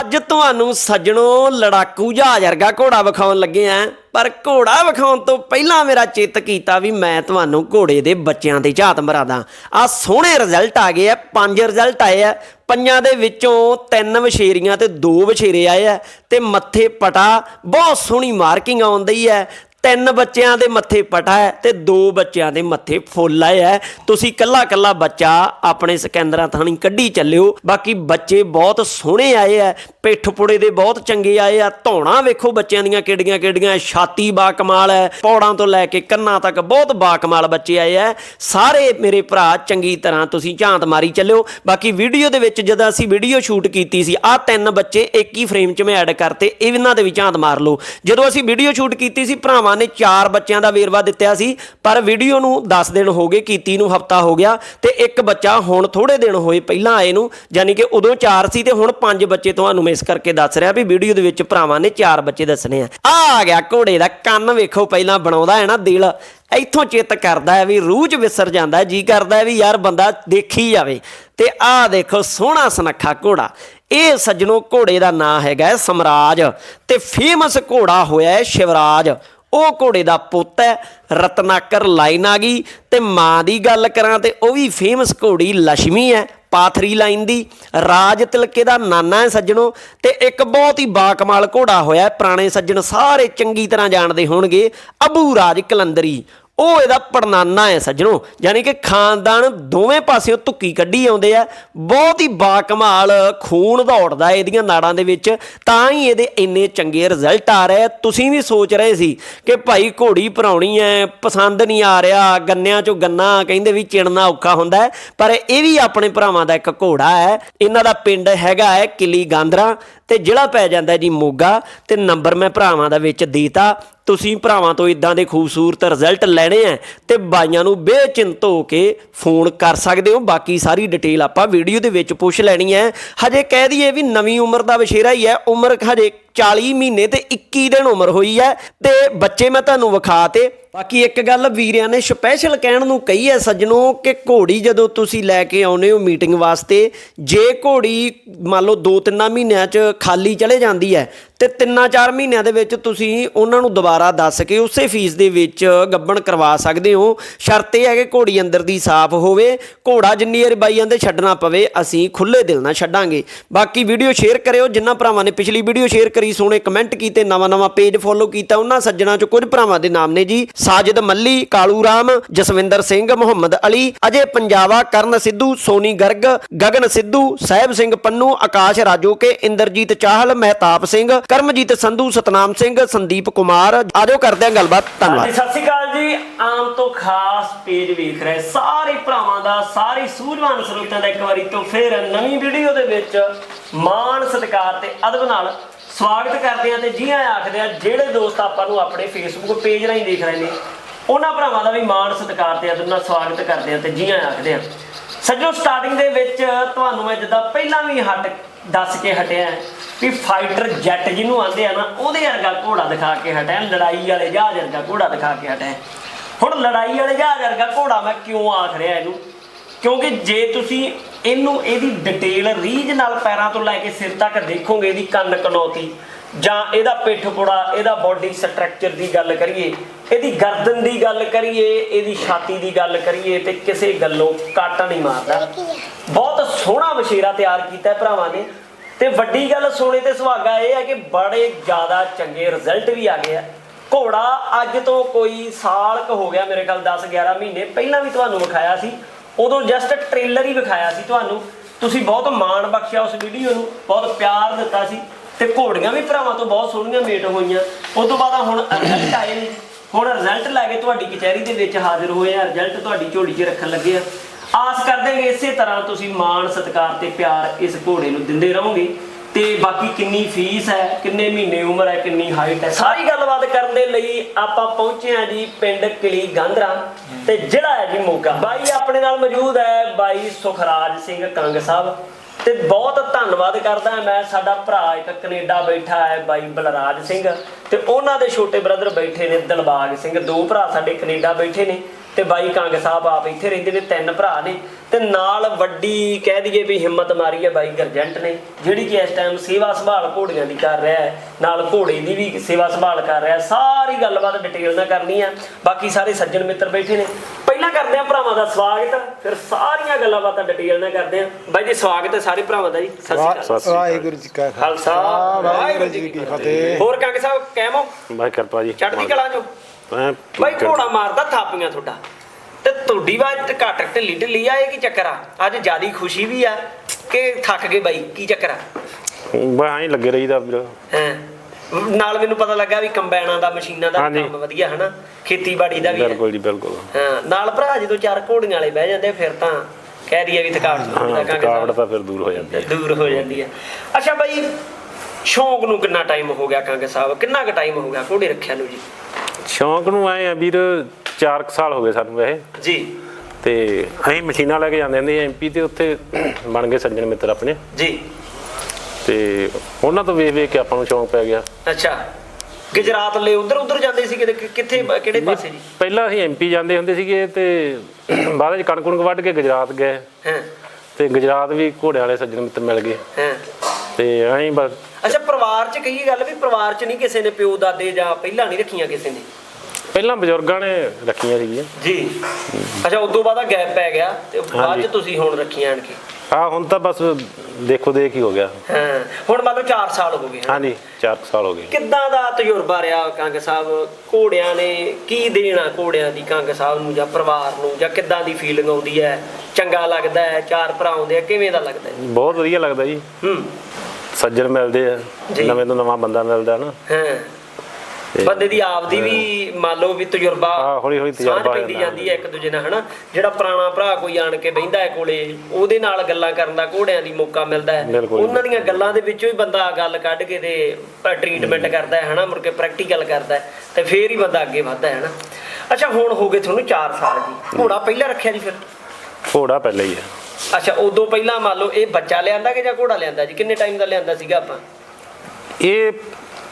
ਅੱਜ ਤੁਹਾਨੂੰ ਸੱਜਣੋ ਲੜਾਕੂ ਜਹਾਜ਼ ਵਰਗਾ ਘੋੜਾ ਵਿਖਾਉਣ ਲੱਗੇ ਆਂ। ਪਰ ਘੋੜਾ ਵਿਖਾਉਣ ਤੋਂ ਪਹਿਲਾਂ ਮੇਰਾ ਚਿੱਤ ਕੀਤਾ ਵੀ ਮੈਂ ਤੁਹਾਨੂੰ ਘੋੜੇ ਦੇ ਬੱਚਿਆਂ ਤੇ ਝਾਤ ਮਰਾਦਾ। ਆ ਸੋਹਣੇ ਰਿਜ਼ਲਟ ਆ ਗਏ ਆ, ਪੰਜ ਰਿਜ਼ਲਟ ਆਏ ਆ। ਪੰਜਾਂ ਦੇ ਵਿੱਚੋਂ ਤਿੰਨ ਵਛੇਰੀਆਂ ਤੇ ਦੋ ਵਛੇਰੇ ਆਏ ਆ ਤੇ ਮੱਥੇ ਪਟਾ, ਬਹੁਤ ਸੋਹਣੀ ਮਾਰਕਿੰਗ ਆਉਂਦੀ ਹੈ ਤਿੰਨ ਬੱਚਿਆਂ ਦੇ ਮੱਥੇ ਪਟਾ ਹੈ ਤੇ ਦੋ ਬੱਚਿਆਂ ਦੇ ਮੱਥੇ ਫੁੱਲ ਆਏ ਹੈ। ਤੁਸੀਂ ਕੱਲਾ ਕੱਲਾ ਬੱਚਾ ਆਪਣੇ ਸਕੈਂਦਰਾਂ ਥਾਣੀ ਕੱਢੀ ਚੱਲਿਓ। ਬਾਕੀ ਬੱਚੇ ਬਹੁਤ ਸੋਹਣੇ ਆਏ ਹੈ। ਪਿੱਠ ਪੁੜੇ ਦੇ ਬਹੁਤ ਚੰਗੇ ਆਏ ਆ। ਧੌਣਾ ਵੇਖੋ ਬੱਚਿਆਂ ਦੀਆਂ ਕਿਹੜੀਆਂ ਕਿਹੜੀਆਂ। ਛਾਤੀ ਬਾ ਕਮਾਲ ਹੈ। ਪੌੜਾਂ ਤੋਂ ਲੈ ਕੇ ਕੰਨਾਂ ਤੱਕ ਬਹੁਤ ਬਾ ਕਮਾਲ ਬੱਚੇ ਆਏ ਆ। ਸਾਰੇ ਮੇਰੇ ਭਰਾ ਚੰਗੀ ਤਰ੍ਹਾਂ ਤੁਸੀਂ ਝਾਂਤ ਮਾਰੀ ਚੱਲਿਓ। ਬਾਕੀ ਵੀਡੀਓ ਦੇ ਵਿੱਚ ਜਦੋਂ ਅਸੀਂ ਵੀਡੀਓ ਸ਼ੂਟ ਕੀਤੀ ਸੀ ਆ ਤਿੰਨ ਬੱਚੇ ਇੱਕ ਹੀ ਫਰੇਮ 'ਚ ਮੈਂ ਐਡ ਕਰਤੇ। ਇਹਨਾਂ ਦੇ ਵੀ ਝਾਂਤ ਮਾਰ ਲਓ। ਜਦੋਂ ਅਸੀਂ ਵੀਡੀਓ ਸ਼ੂਟ ਕੀਤੀ ਸੀ, ਭਰਾਵਾਂ ਨੇ ਚਾਰ ਬੱਚਿਆਂ ਦਾ ਵੇਰਵਾ ਦਿੱਤਾ ਸੀ। ਪਰ ਵੀਡੀਓ ਨੂੰ 10 ਦਿਨ ਹੋ ਗਏ, ਕੀਤੀ ਨੂੰ ਹਫਤਾ ਹੋ ਗਿਆ ਤੇ ਇੱਕ ਬੱਚਾ ਹੁਣ ਥੋੜੇ ਦਿਨ ਹੋਏ ਪਹਿਲਾਂ ਆਏ ਨੂੰ। ਯਾਨੀ ਕਿ ਉਦੋਂ ਚਾਰ ਸੀ ਤੇ ਹੁਣ ਪੰਜ ਬੱਚੇ ਤੁਹਾਨੂੰ ਇਸ ਕਰਕੇ ਦੱਸ ਰਿਹਾ ਵੀ ਵੀਡੀਓ ਦੇ ਵਿੱਚ ਭਰਾਵਾਂ ਨੇ ਚਾਰ ਬੱਚੇ ਦੱਸਣੇ ਆ। ਆ ਆ ਗਿਆ ਘੋੜੇ ਦਾ ਕੰਨ, ਵੇਖੋ ਪਹਿਲਾਂ ਬਣਾਉਂਦਾ ਹੈ ਨਾ ਦਿਲ। ਇੱਥੋਂ ਚਿੱਤ ਕਰਦਾ ਹੈ ਵੀ ਰੂਹ ਚ ਵਿਸਰ ਜਾਂਦਾ ਜੀ ਕਰਦਾ ਹੈ ਵੀ ਯਾਰ ਬੰਦਾ ਦੇਖੀ ਜਾਵੇ। ਤੇ ਆਹ ਦੇਖੋ ਸੋਹਣਾ ਸੁਨੱਖਾ ਘੋੜਾ। ਇਹ ਸੱਜਣੋ ਘੋੜੇ ਦਾ ਨਾਂ ਹੈਗਾ ਸਮਰਾਜ। ਤੇ ਫੇਮਸ ਘੋੜਾ ਹੋਇਆ ਹੈ ਸ਼ਿਵਰਾਜ। ਉਹ ਘੋੜੇ ਦਾ ਪੁੱਤ ਹੈ, ਰਤਨਾਕਰ ਲਾਈਨ ਆ ਗਈ ਤੇ ਮਾਂ ਦੀ ਗੱਲ ਕਰਾਂ ਤੇ ਉਹ ਵੀ ਫੇਮਸ ਘੋੜੀ ਲక్ష్ਮੀ ਹੈ। ਪਾਥਰੀ ਲਾਈਨ ਦੀ, ਰਾਜ ਤਿਲਕੇ ਦਾ ਨਾਨਾ ਹੈ ਸੱਜਣੋ, ਤੇ ਇੱਕ ਬਹੁਤ ਹੀ ਬਾਕਮਾਲ ਘੋੜਾ ਹੋਇਆ ਪੁਰਾਣੇ ਸੱਜਣ ਸਾਰੇ ਚੰਗੀ ਤਰ੍ਹਾਂ ਜਾਣਦੇ ਹੋਣਗੇ, ਅਬੂ ਰਾਜ ਕਲੰਦਰੀ। ਉਹ ਇਹਦਾ ਪੜਨਾਨਾ ਹੈ ਸੱਜਣੋ, ਯਾਨੀ ਕਿ ਖਾਨਦਾਨ ਦੋਵੇਂ ਪਾਸਿਓਂ ਧੁੱਕੀ ਕੱਢੀ ਆਉਂਦੇ ਆ। ਬਹੁਤ ਹੀ ਬਾਕਮਾਲ ਖੂਨ ਦੌੜਦਾ ਇਹਦੀਆਂ ਨਾੜਾਂ ਦੇ ਵਿੱਚ। ਤਾਂ ਹੀ ਇਹਦੇ ਇੰਨੇ ਚੰਗੇ ਰਿਜ਼ਲਟ ਆ ਰਹੇ ਤੁਸੀਂ ਵੀ ਸੋਚ ਰਹੇ ਸੀ ਕਿ ਭਾਈ ਘੋੜੀ ਭਰਾਉਣੀ ਹੈ, ਪਸੰਦ ਨਹੀਂ ਆ ਰਿਹਾ, ਗੰਨਿਆਂ ਚੋਂ ਗੰਨਾ ਕਹਿੰਦੇ ਵੀ ਚਿਣਨਾ ਔਖਾ ਹੁੰਦਾ ਪਰ ਇਹ ਵੀ ਆਪਣੇ ਭਰਾਵਾਂ ਦਾ ਇੱਕ ਘੋੜਾ ਹੈ। ਇਹਨਾਂ ਦਾ ਪਿੰਡ ਹੈਗਾ ਹੈ ਕਿਲੀ ਗਾਂਦਰਾ। ਤੇ ਜ਼ਿਲ੍ਹਾ ਪੈ ਜਾਂਦਾ ਜੀ ਮੋਗਾ, ਤੇ ਨੰਬਰ ਮੈਂ ਭਰਾਵਾਂ ਦਾ ਵਿੱਚ ਦੇਤਾ। ਤੁਸੀਂ ਭਰਾਵਾਂ ਤੋਂ ਇਦਾਂ ਦੇ ਖੂਬਸੂਰਤ ਰਿਜ਼ਲਟ ਲੈਣੇ ਆ ਤੇ ਬਾਈਆਂ ਨੂੰ ਬੇਚਿੰਤ ਹੋ ਕੇ ਫੋਨ ਕਰ ਸਕਦੇ ਹੋ। ਬਾਕੀ ਸਾਰੀ ਡਿਟੇਲ ਆਪਾਂ ਵੀਡੀਓ ਦੇ ਵਿੱਚ ਪੁੱਛ ਲੈਣੀ ਹੈ। ਹਜੇ ਕਹਿ ਦਈਏ ਵੀ ਨਵੀਂ ਉਮਰ ਦਾ ਵਿਸ਼ੇਰਾ ਹੀ ਹੈ। ਉਮਰ ਹਜੇ 40 ਮਹੀਨੇ ਤੇ 21 ਦਿਨ ਉਮਰ ਹੋਈ ਹੈ ਤੇ ਬੱਚੇ ਮੈਂ ਤੁਹਾਨੂੰ ਵਿਖਾ ਤੇ ਬਾਕੀ ਇੱਕ ਗੱਲ ਵੀਰਿਆਂ ਨੇ ਸਪੈਸ਼ਲ ਕਹਿਣ ਨੂੰ ਕਹੀ ਹੈ ਸੱਜਣੋ ਕਿ ਘੋੜੀ ਜਦੋਂ ਤੁਸੀਂ ਲੈ ਕੇ ਆਉਨੇ ਹੋ ਮੀਟਿੰਗ ਵਾਸਤੇ, ਜੇ ਘੋੜੀ ਮੰਨ ਲਓ 2-3 ਮਹੀਨਿਆਂ 'ਚ ਖਾਲੀ ਚਲੇ ਜਾਂਦੀ ਹੈ, ਤੇ 3-4 ਮਹੀਨਿਆਂ ਦੇ ਵਿੱਚ ਤੁਸੀਂ ਉਹਨਾਂ ਨੂੰ ਦੁਬਾਰਾ ਦੱਸ ਕੇ ਉਸੇ ਫੀਸ ਦੇ ਵਿੱਚ ਗੱਬਣ ਕਰਵਾ ਸਕਦੇ ਹੋ। ਸ਼ਰਤ ਇਹ ਹੈ ਕਿ ਘੋੜੀ ਅੰਦਰ ਦੀ ਸਾਫ਼ ਹੋਵੇ, ਘੋੜਾ ਜਿੰਨੀ ਵਾਰ ਬਾਈ ਜਾਂਦੇ ਛੱਡਣਾ ਪਵੇ, ਅਸੀਂ ਖੁੱਲੇ ਦਿਲ ਨਾਲ ਛੱਡਾਂਗੇ। ਬਾਕੀ ਵੀਡੀਓ ਸ਼ੇਅਰ ਕਰਿਓ ਜਿਨ੍ਹਾਂ ਭਰਾਵਾਂ ਨੇ ਪਿਛਲੀ ਵੀਡੀਓ ਸ਼ੇਅਰ ਕਰੀ ਸੋਹਣੇ ਕਮੈਂਟ ਕੀਤੇ, ਨਵਾਂ ਨਵਾਂ ਪੇਜ ਫੋਲੋ ਕੀਤਾ, ਉਹਨਾਂ ਸੱਜਣਾ ਚੋਂ ਕੁਝ ਭਰਾਵਾਂ ਦੇ ਨਾਮ ਨੇ ਜੀ। ਸਾਜਿਦ ਮੱਲੀ, ਕਾਲੂ ਰਾਮ, ਜਸਵਿੰਦਰ ਸਿੰਘ, ਮੁਹੰਮਦ ਅਲੀ, ਅਜੇ ਪੰਜਾਬਾ ਕਰਨ ਸਿੱਧੂ, ਸੋਨੀ ਗਰਗ, ਗਗਨ ਸਿੱਧੂ, ਸਾਹਿਬ ਸਿੰਘ ਪੰਨੂ, ਆਕਾਸ਼ ਰਾਜੋਕੇ, ਇੰਦਰਜੀਤ ਚਾਹਲ, ਮਹਿਤਾਬ ਸਿੰਘ, ਕਰਮਜੀਤ ਸੰਧੂ, ਸਤਨਾਮ ਸਿੰਘ, ਸੰਦੀਪ ਕੁਮਾਰ। ਆਜੋ ਕਰਦੇ ਹਾਂ ਗੱਲਬਾਤ। ਧੰਨਵਾਦ। ਸਤਿ ਸ਼੍ਰੀ ਅਕਾਲ ਜੀ। ਆਮ ਤੋਂ ਖਾਸ ਪੇਜ ਵੇਖ ਰਹੇ ਸਾਰੇ ਭਰਾਵਾਂ ਦਾ, ਸਾਰੇ ਸੂਝਵਾਨ ਸਰੋਤਿਆਂ ਦਾ ਇੱਕ ਵਾਰੀ ਤੋਂ ਫਿਰ ਨਵੀਂ ਵੀਡੀਓ ਦੇ ਵਿੱਚ ਮਾਣ ਸਤਿਕਾਰ ਤੇ ਅਦਬ ਨਾਲ ਸਵਾਗਤ ਕਰਦੇ ਆ ਤੇ ਜੀ ਆਇਆਂ ਆਖਦੇ ਆ ਜਿਹੜੇ ਦੋਸਤ ਆਪਾਂ ਨੂੰ ਆਪਣੇ ਫੇਸਬੁੱਕ ਪੇਜ ਰਾਹੀਂ ਦੇਖ ਰਹੇ ਨੇ, ਉਹਨਾਂ ਭਰਾਵਾਂ ਦਾ ਵੀ ਮਾਣ ਸਤਿਕਾਰ ਤੇ ਅਦਬ ਨਾਲ ਸਵਾਗਤ ਕਰਦੇ ਆ ਤੇ ਜੀ ਆਇਆਂ ਆਖਦੇ ਆ ਸੱਜੋ ਸਟਾਰਟਿੰਗ ਦੇ ਵਿੱਚ ਤੁਹਾਨੂੰ ਮੈਂ ਜਿੱਦਾਂ ਪਹਿਲਾਂ ਵੀ ਹਟ ਦੱਸ ਕੇ ਹਟਿਆ ਵੀ ਫਾਈਟਰ ਜੈਟ ਜਿਹਨੂੰ ਆਂਦੇ ਆ ਨਾ, ਉਹਦੇ ਵਰਗਾ ਘੋੜਾ ਦਿਖਾ ਕੇ ਹਟਿਆ, ਲੜਾਈ ਵਾਲੇ ਜਹਾਜ਼ ਵਰਗਾ ਘੋੜਾ ਦਿਖਾ ਕੇ ਹਟਿਆ ਹੁਣ ਲੜਾਈ ਵਾਲੇ ਜਹਾਜ਼ ਵਰਗਾ ਘੋੜਾ ਮੈਂ ਕਿਉਂ ਆਖ ਰਿਹਾ ਇਹਨੂੰ? ਕਿਉਂਕਿ ਜੇ ਤੁਸੀਂ ਇਹਨੂੰ ਇਹਦੀ ਡਿਟੇਲ ਰੀਜ ਨਾਲ ਪੈਰਾਂ ਤੋਂ ਲੈ ਕੇ ਸਿਰ ਤੱਕ ਦੇਖੋਗੇ ਇਹਦੀ ਕੰਨ ਕਨੌਤੀ। ਜਾਂ ਇਹਦਾ ਪਿੱਠ ਪੁੜਾ, ਇਹਦਾ ਬਾਡੀ ਸਟਰਕਚਰ ਦੀ ਗੱਲ ਕਰੀਏ, ਇਹਦੀ ਗਰਦਨ ਦੀ ਗੱਲ ਕਰੀਏ, ਇਹਦੀ ਛਾਤੀ ਦੀ ਗੱਲ ਕਰੀਏ ਤੇ ਕਿਸੇ ਗੱਲੋਂ ਕੱਟ ਨਹੀਂ ਮਾਰਦਾ। ਬਹੁਤ ਸੋਹਣਾ ਵਸ਼ੇਰਾ ਤਿਆਰ ਕੀਤਾ ਹੈ ਭਰਾਵਾਂ ਨੇ। ਤੇ ਵੱਡੀ ਗੱਲ ਸੋਨੇ ਤੇ ਸੁਹਾਗਾ ਇਹ ਹੈ ਕਿ ਬੜੇ ਜ਼ਿਆਦਾ ਚੰਗੇ ਰਿਜ਼ਲਟ ਵੀ ਆ ਗਏ ਆ। ਘੋੜਾ ਅੱਜ ਤੋਂ ਕੋਈ ਸਾਲ ਕ ਹੋ ਗਿਆ ਮੇਰੇ ਖਿਆਲ 10 11 ਮਹੀਨੇ ਪਹਿਲਾਂ ਵੀ ਤੁਹਾਨੂੰ ਵਿਖਾਇਆ ਸੀ। ਉਦੋਂ ਜਸਟ ਟ੍ਰੇਲਰ ਹੀ ਵਿਖਾਇਆ ਸੀ ਤੁਹਾਨੂੰ। ਤੁਸੀਂ ਬਹੁਤ ਮਾਣ ਬਖਸ਼ਿਆ ਉਸ ਵੀਡੀਓ ਨੂੰ, ਬਹੁਤ ਪਿਆਰ ਦਿੱਤਾ ਸੀ। ਤੇ ਘੋੜੀਆਂ ਵੀ ਭਰਾਵਾਂ ਤੋਂ ਬਹੁਤ ਸੋਹਣੀਆਂ ਮੇਟ ਹੋਈਆਂ। ਉਸ ਤੋਂ ਬਾਅਦ ਹੁਣ ਰਿਜ਼ਲਟ ਆਏ ਨੇ। ਹੁਣ ਰਿਜ਼ਲਟ ਲੈ ਕੇ ਤੁਹਾਡੀ ਕਚਹਿਰੀ ਦੇ ਵਿੱਚ ਹਾਜ਼ਰ ਹੋਏ ਆ। ਰਿਜ਼ਲਟ ਤੁਹਾਡੀ ਝੋਲੀ 'ਚ ਰੱਖਣ ਲੱਗੇ ਆ। ਆਸ ਕਰਦੇ ਹਾਂ ਇਸੇ ਤਰ੍ਹਾਂ ਤੁਸੀਂ ਮਾਣ, ਸਤਿਕਾਰ ਤੇ ਪਿਆਰ ਇਸ ਘੋੜੇ ਨੂੰ ਦਿੰਦੇ ਰਹੋਗੇ। ਤੇ ਬਾਕੀ ਕਿੰਨੀ ਫੀਸ ਹੈ, ਕਿੰਨੇ ਮਹੀਨੇ ਉਮਰ ਹੈ, ਕਿੰਨੀ ਹਾਈਟ ਹੈ, ਸਾਰੀ ਗੱਲਬਾਤ ਕਰਨ ਦੇ ਲਈ ਆਪਾਂ ਪਹੁੰਚੇ ਹਾਂ ਜੀ ਪਿੰਡ ਕਿਲੀ ਗਾਂਧਰਾ ਤੇ ਜ਼ਿਲ੍ਹਾ ਹੈ ਜੀ ਮੋਗਾ। ਬਾਈ ਆਪਣੇ ਨਾਲ ਮੌਜੂਦ ਹੈ, ਬਾਈ ਸੁਖਰਾਜ ਸਿੰਘ ਕੰਗ ਸਾਹਿਬ। ਤੇ ਬਹੁਤ ਧੰਨਵਾਦ ਕਰਦਾ ਮੈਂ, ਸਾਡਾ ਭਰਾ ਇੱਕ ਕੈਨੇਡਾ ਬੈਠਾ ਹੈ, ਬਾਈ ਬਲਰਾਜ ਸਿੰਘ। ਤੇ ਉਹਨਾਂ ਦੇ ਛੋਟੇ ਬ੍ਰਦਰ ਬੈਠੇ ਨੇ ਦਿਲਬਾਗ ਸਿੰਘ, ਦੋ ਭਰਾ ਸਾਡੇ ਕੈਨੇਡਾ ਬੈਠੇ ਨੇ। ਤੇ ਬਾਈ ਕੰਗ ਸਾਹਿਬ ਆਪ ਇੱਥੇ ਰਹਿੰਦੇ ਨੇ ਤਿੰਨ ਭਰਾ ਨੇ ਤੇ ਨਾਲ ਵੱਡੀ ਕਹਿ ਦਈਏ ਵੀ ਹਿੰਮਤ ਮਾਰੀ ਹੈ ਬਾਈ ਗਰਜੰਟ ਨੇ ਜਿਹੜੀ ਕਿ ਇਸ ਟਾਈਮ ਸੇਵਾ ਸੰਭਾਲ ਘੋੜੀਆਂ ਦੀ ਕਰ ਰਿਹਾ ਹੈ ਨਾਲ ਘੋੜੇ ਦੀ ਵੀ ਸੇਵਾ ਸੰਭਾਲ ਕਰ ਰਿਹਾ। ਸਾਰੀ ਗੱਲਬਾਤ ਡਿਟੇਲ ਨਾਲ ਕਰਨੀ ਆ ਬਾਕੀ ਸਾਰੇ ਸੱਜਣ ਮਿੱਤਰ ਬੈਠੇ ਨੇ। ਪਹਿਲਾਂ ਕਰਦੇ ਆ ਭਰਾਵਾਂ ਦਾ ਸਵਾਗਤ ਫਿਰ ਸਾਰੀਆਂ ਗੱਲਾਂ ਬਾਤਾਂ ਡਿਟੇਲ ਨਾਲ ਕਰਦੇ ਆ। ਬਾਈ ਜੀ ਸਵਾਗਤ ਹੈ ਸਾਰੇ ਭਰਾਵਾਂ ਦਾ ਜੀ ਸਤਿ ਸ਼੍ਰੀ ਅਕਾਲ। ਸਤਿ ਸ੍ਰੀ ਅਕਾਲ। ਵਾਹਿਗੁਰੂ ਜੀ ਕਾ ਖਾਲਸਾ। ਵਾਹਿਗੁਰੂ ਜੀ ਕੀ ਫਤਿਹ। ਹੋਰ ਕੰਗ ਸਾਹਿਬ ਕਹਿਮੋ ਬਾਈ ਕਿਰਪਾ ਜੀ। ਚੜ੍ਹਦੀ ਕਲਾ ਜੋ ਬਾਈ ਘੋੜਾ ਮਾਰਦਾ ਥਾਪੀਆਂ ਤੁਹਾਡਾ। ਤੇ ਤੁਹਾਡੀ ਬਾਤ ਤੇ ਘੱਟ ਢਿੱਲੀ ਢਿੱਲੀ ਆ ਇਹ ਕੀ ਚੱਕਰ ਆ? ਅੱਜ ਜਿਆਦੀ ਖੁਸ਼ੀ ਵੀ ਆ ਕਿ ਥੱਕ ਗਏ ਬਾਈ ਕੀ ਚੱਕਰ ਆ? ਬਸ ਐਂ ਲੱਗੇ ਰਹੀਦਾ ਵੀਰ। ਹੈਂ? ਨਾਲ ਮੈਨੂੰ ਪਤਾ ਲੱਗਾ ਵੀ ਕੰਬਾਈਨਾਂ ਦਾ ਮਸ਼ੀਨਾਂ ਦਾ। ਕੰਮ ਵਧੀਆ ਹਨਾ? ਖੇਤੀਬਾੜੀ ਦਾ ਵੀ ਬਿਲਕੁਲ ਜੀ ਬਿਲਕੁਲ। ਹਾਂ ਨਾਲ ਭਰਾ ਜਦੋਂ ਚਾਰ ਘੋੜੀਆਂ ਵਾਲੇ ਬਹਿ ਜਾਂਦੇ ਫਿਰ ਤਾਂ ਕਹਿ ਦਈਏ ਵੀ ਥਕਾਵਟ ਥਕਾਵਟ ਤਾਂ ਫਿਰ ਦੂਰ ਹੋ ਜਾਂਦੀ ਹੈ ਦੂਰ ਹੋ ਜਾਂਦੀ ਹੈ ਅੱਛਾ ਬਾਈ ਸ਼ੌਂਕ ਨੂੰ ਕਿੰਨਾ ਟਾਈਮ ਹੋ ਗਿਆ ਕੰਗ ਸਾਹਿਬ? ਕਿੰਨਾ ਕੁ ਟਾਈਮ ਹੋ ਗਿਆ ਘੋੜੇ ਰੱਖਿਆ ਨੂੰ ਜੀ? ਸ਼ੌਂਕ ਨੂੰ ਆਏ ਆ ਵੀਰ 4 ਸਾਲ ਹੋ ਗਏ ਸਾਨੂੰ ਵੈਸੇ ਜੀ। ਤੇ ਅਸੀਂ ਮਸ਼ੀਨਾਂ ਲੈ ਕੇ ਜਾਂਦੇ ਹੁੰਦੇ ਐਮਪੀ ਤੇ ਉੱਥੇ ਬਣ ਗਏ ਸੱਜਣ ਮਿੱਤਰ ਆਪਣੇ। ਜੀ। ਤੇ ਉਹਨਾਂ ਤੋਂ ਵੇਖ ਵੇਖ ਕੇ ਆਪਾਂ ਨੂੰ ਸ਼ੌਂਕ ਪੈ ਗਿਆ। ਅੱਛਾ। ਗੁਜਰਾਤ ਲੈ ਉਧਰ ਉਧਰ ਜਾਂਦੇ ਸੀ ਕਿਤੇ ਕਿੱਥੇ ਕਿਹੜੇ ਪਾਸੇ ਜੀ? ਪਹਿਲਾਂ ਅਸੀਂ ਐਮਪੀ ਜਾਂਦੇ ਹੁੰਦੇ ਸੀਗੇ ਤੇ ਬਾਅਦ ਵਿੱਚ ਕਣਕ ਕੁਣਕ ਵੱਢ ਕੇ ਗੁਜਰਾਤ ਗਏ। ਹਾਂ। ਤੇ ਗੁਜਰਾਤ ਵੀ ਘੋੜਿਆਂ ਵਾਲੇ ਸੱਜਣ ਮਿੱਤਰ ਮਿਲ ਗਏ। ਹਾਂ। ਤੇ ਐਂ ਬਸ ਅੱਛਾ ਪਰਿਵਾਰ ਚ ਕਹੀ ਗੱਲ ਵੀ ਪਰਿਵਾਰ ਚ ਨਹੀਂ ਕਿਸੇ ਨੇ ਪਿਓ ਦਾਦੇ ਜਾਂ ਪਹਿਲਾਂ ਨਹੀਂ ਰੱਖੀਆਂ ਕਿਸੇ ਨੇ। ਪਹਿਲਾਂ ਬਜ਼ੁਰਗਾਂ ਨੇ ਰੱਖੀਆਂ ਸੀਗੀਆਂ। ਜੀ। ਅੱਛਾ ਉਦੋਂ ਬਾਅਦ ਗੈਪ ਪੈ ਗਿਆ ਤੇ ਬਾਅਦ ਚ। ਤੁਸੀਂ ਹੁਣ ਰੱਖੀਆਂ ਆਣ ਕੇ ਆ ਹੁਣ ਤਾਂ ਬਸ ਦੇਖੋ ਦੇਖ ਹੀ ਹੋ ਗਿਆ। ਹਾਂ ਹੁਣ ਮੰਨ ਲਓ 4 ਸਾਲ ਹੋ ਗਏ? ਹਾਂਜੀ 4 ਸਾਲ ਹੋ ਗਏ। ਕਿੱਦਾਂ ਦਾ ਤਜਰਬਾ ਰਿਹਾ ਕੰਗ ਸਾਹਿਬ? ਘੋੜਿਆਂ ਨੇ ਕੀ ਦੇਣਾ ਘੋੜਿਆਂ ਦੀ ਕੰਗ ਸਾਹਿਬ ਨੂੰ ਜਾਂ ਪਰਿਵਾਰ ਨੂੰ? ਜਾਂ ਕਿੱਦਾਂ ਦੀ ਫੀਲਿੰਗ ਆਉਂਦੀ ਹੈ? ਚੰਗਾ ਲੱਗਦਾ ਹੈ? ਚਾਰ ਭਰਾ ਆਉਂਦੇ ਆ ਕਿਵੇਂ ਦਾ ਲੱਗਦਾ ਹੈ? ਬਹੁਤ ਵਧੀਆ ਲੱਗਦਾ ਜੀ। ਹੂੰ। ਸੱਜਣ ਮਿਲਦੇ ਆ। ਨਵੇਂ ਤੋਂ ਨਵਾਂ ਬੰਦਾ ਮਿਲਦਾ ਨਾ। ਹਾਂ। ਬੰਦੇ ਦੀ ਆਪਦੀ ਵੀ ਮੰਨ ਲਓ ਵੀ ਤਜਰਬਾ ਹਾਂ, ਹੌਲੀ- ਹੌਲੀ ਤਜਰਬਾ ਪੈਂਦੀ ਜਾਂਦਾ। ਹੈ ਇੱਕ ਦੂਜੇ ਨਾਲ ਹਨਾ? ਜਿਹੜਾ ਪੁਰਾਣਾ ਭਰਾ ਕੋਈ ਆਣ ਕੇ ਬਹਿੰਦਾ ਹੈ ਕੋਲੇ ਉਹਦੇ ਨਾਲ ਗੱਲਾਂ ਕਰਨ ਦਾ ਘੋੜਿਆਂ ਦੀ ਮੌਕਾ ਮਿਲਦਾ ਹੈ। ਉਹਨਾਂ ਦੀਆਂ ਗੱਲਾਂ ਦੇ ਵਿੱਚੋਂ ਹੀ ਬੰਦਾ ਗੱਲ ਕੱਢ ਕੇ ਤੇ ਟ੍ਰੀਟਮੈਂਟ ਕਰਦਾ ਹੈ ਹਨਾ? ਮੁੜ ਕੇ ਪ੍ਰੈਕਟੀਕਲ ਕਰਦਾ ਹੈ ਤੇ ਫੇਰ ਹੀ ਬੰਦਾ ਅੱਗੇ ਵੱਧਦਾ ਹੈ ਹਨਾ? ਅੱਛਾ ਹੁਣ ਹੋ ਗਏ ਤੁਹਾਨੂੰ 4 ਸਾਲ ਜੀ। ਘੋੜਾ ਪਹਿਲਾਂ ਰੱਖਿਆ ਜੀ ਫਿਰ? ਘੋੜਾ ਪਹਿਲਾਂ ਹੀ ਆ ਅੱਛਾ, ਉਦੋਂ ਪਹਿਲਾਂ ਮੰਨ ਲਓ ਇਹ ਬੱਚਾ ਲਿਆਂਦਾ ਕਿ ਜਾਂ ਘੋੜਾ ਲਿਆਂਦਾ ਜੀ? ਕਿੰਨੇ ਟਾਈਮ ਦਾ ਲਿਆਂਦਾ ਸੀਗਾ ਆਪਾਂ? ਇਹ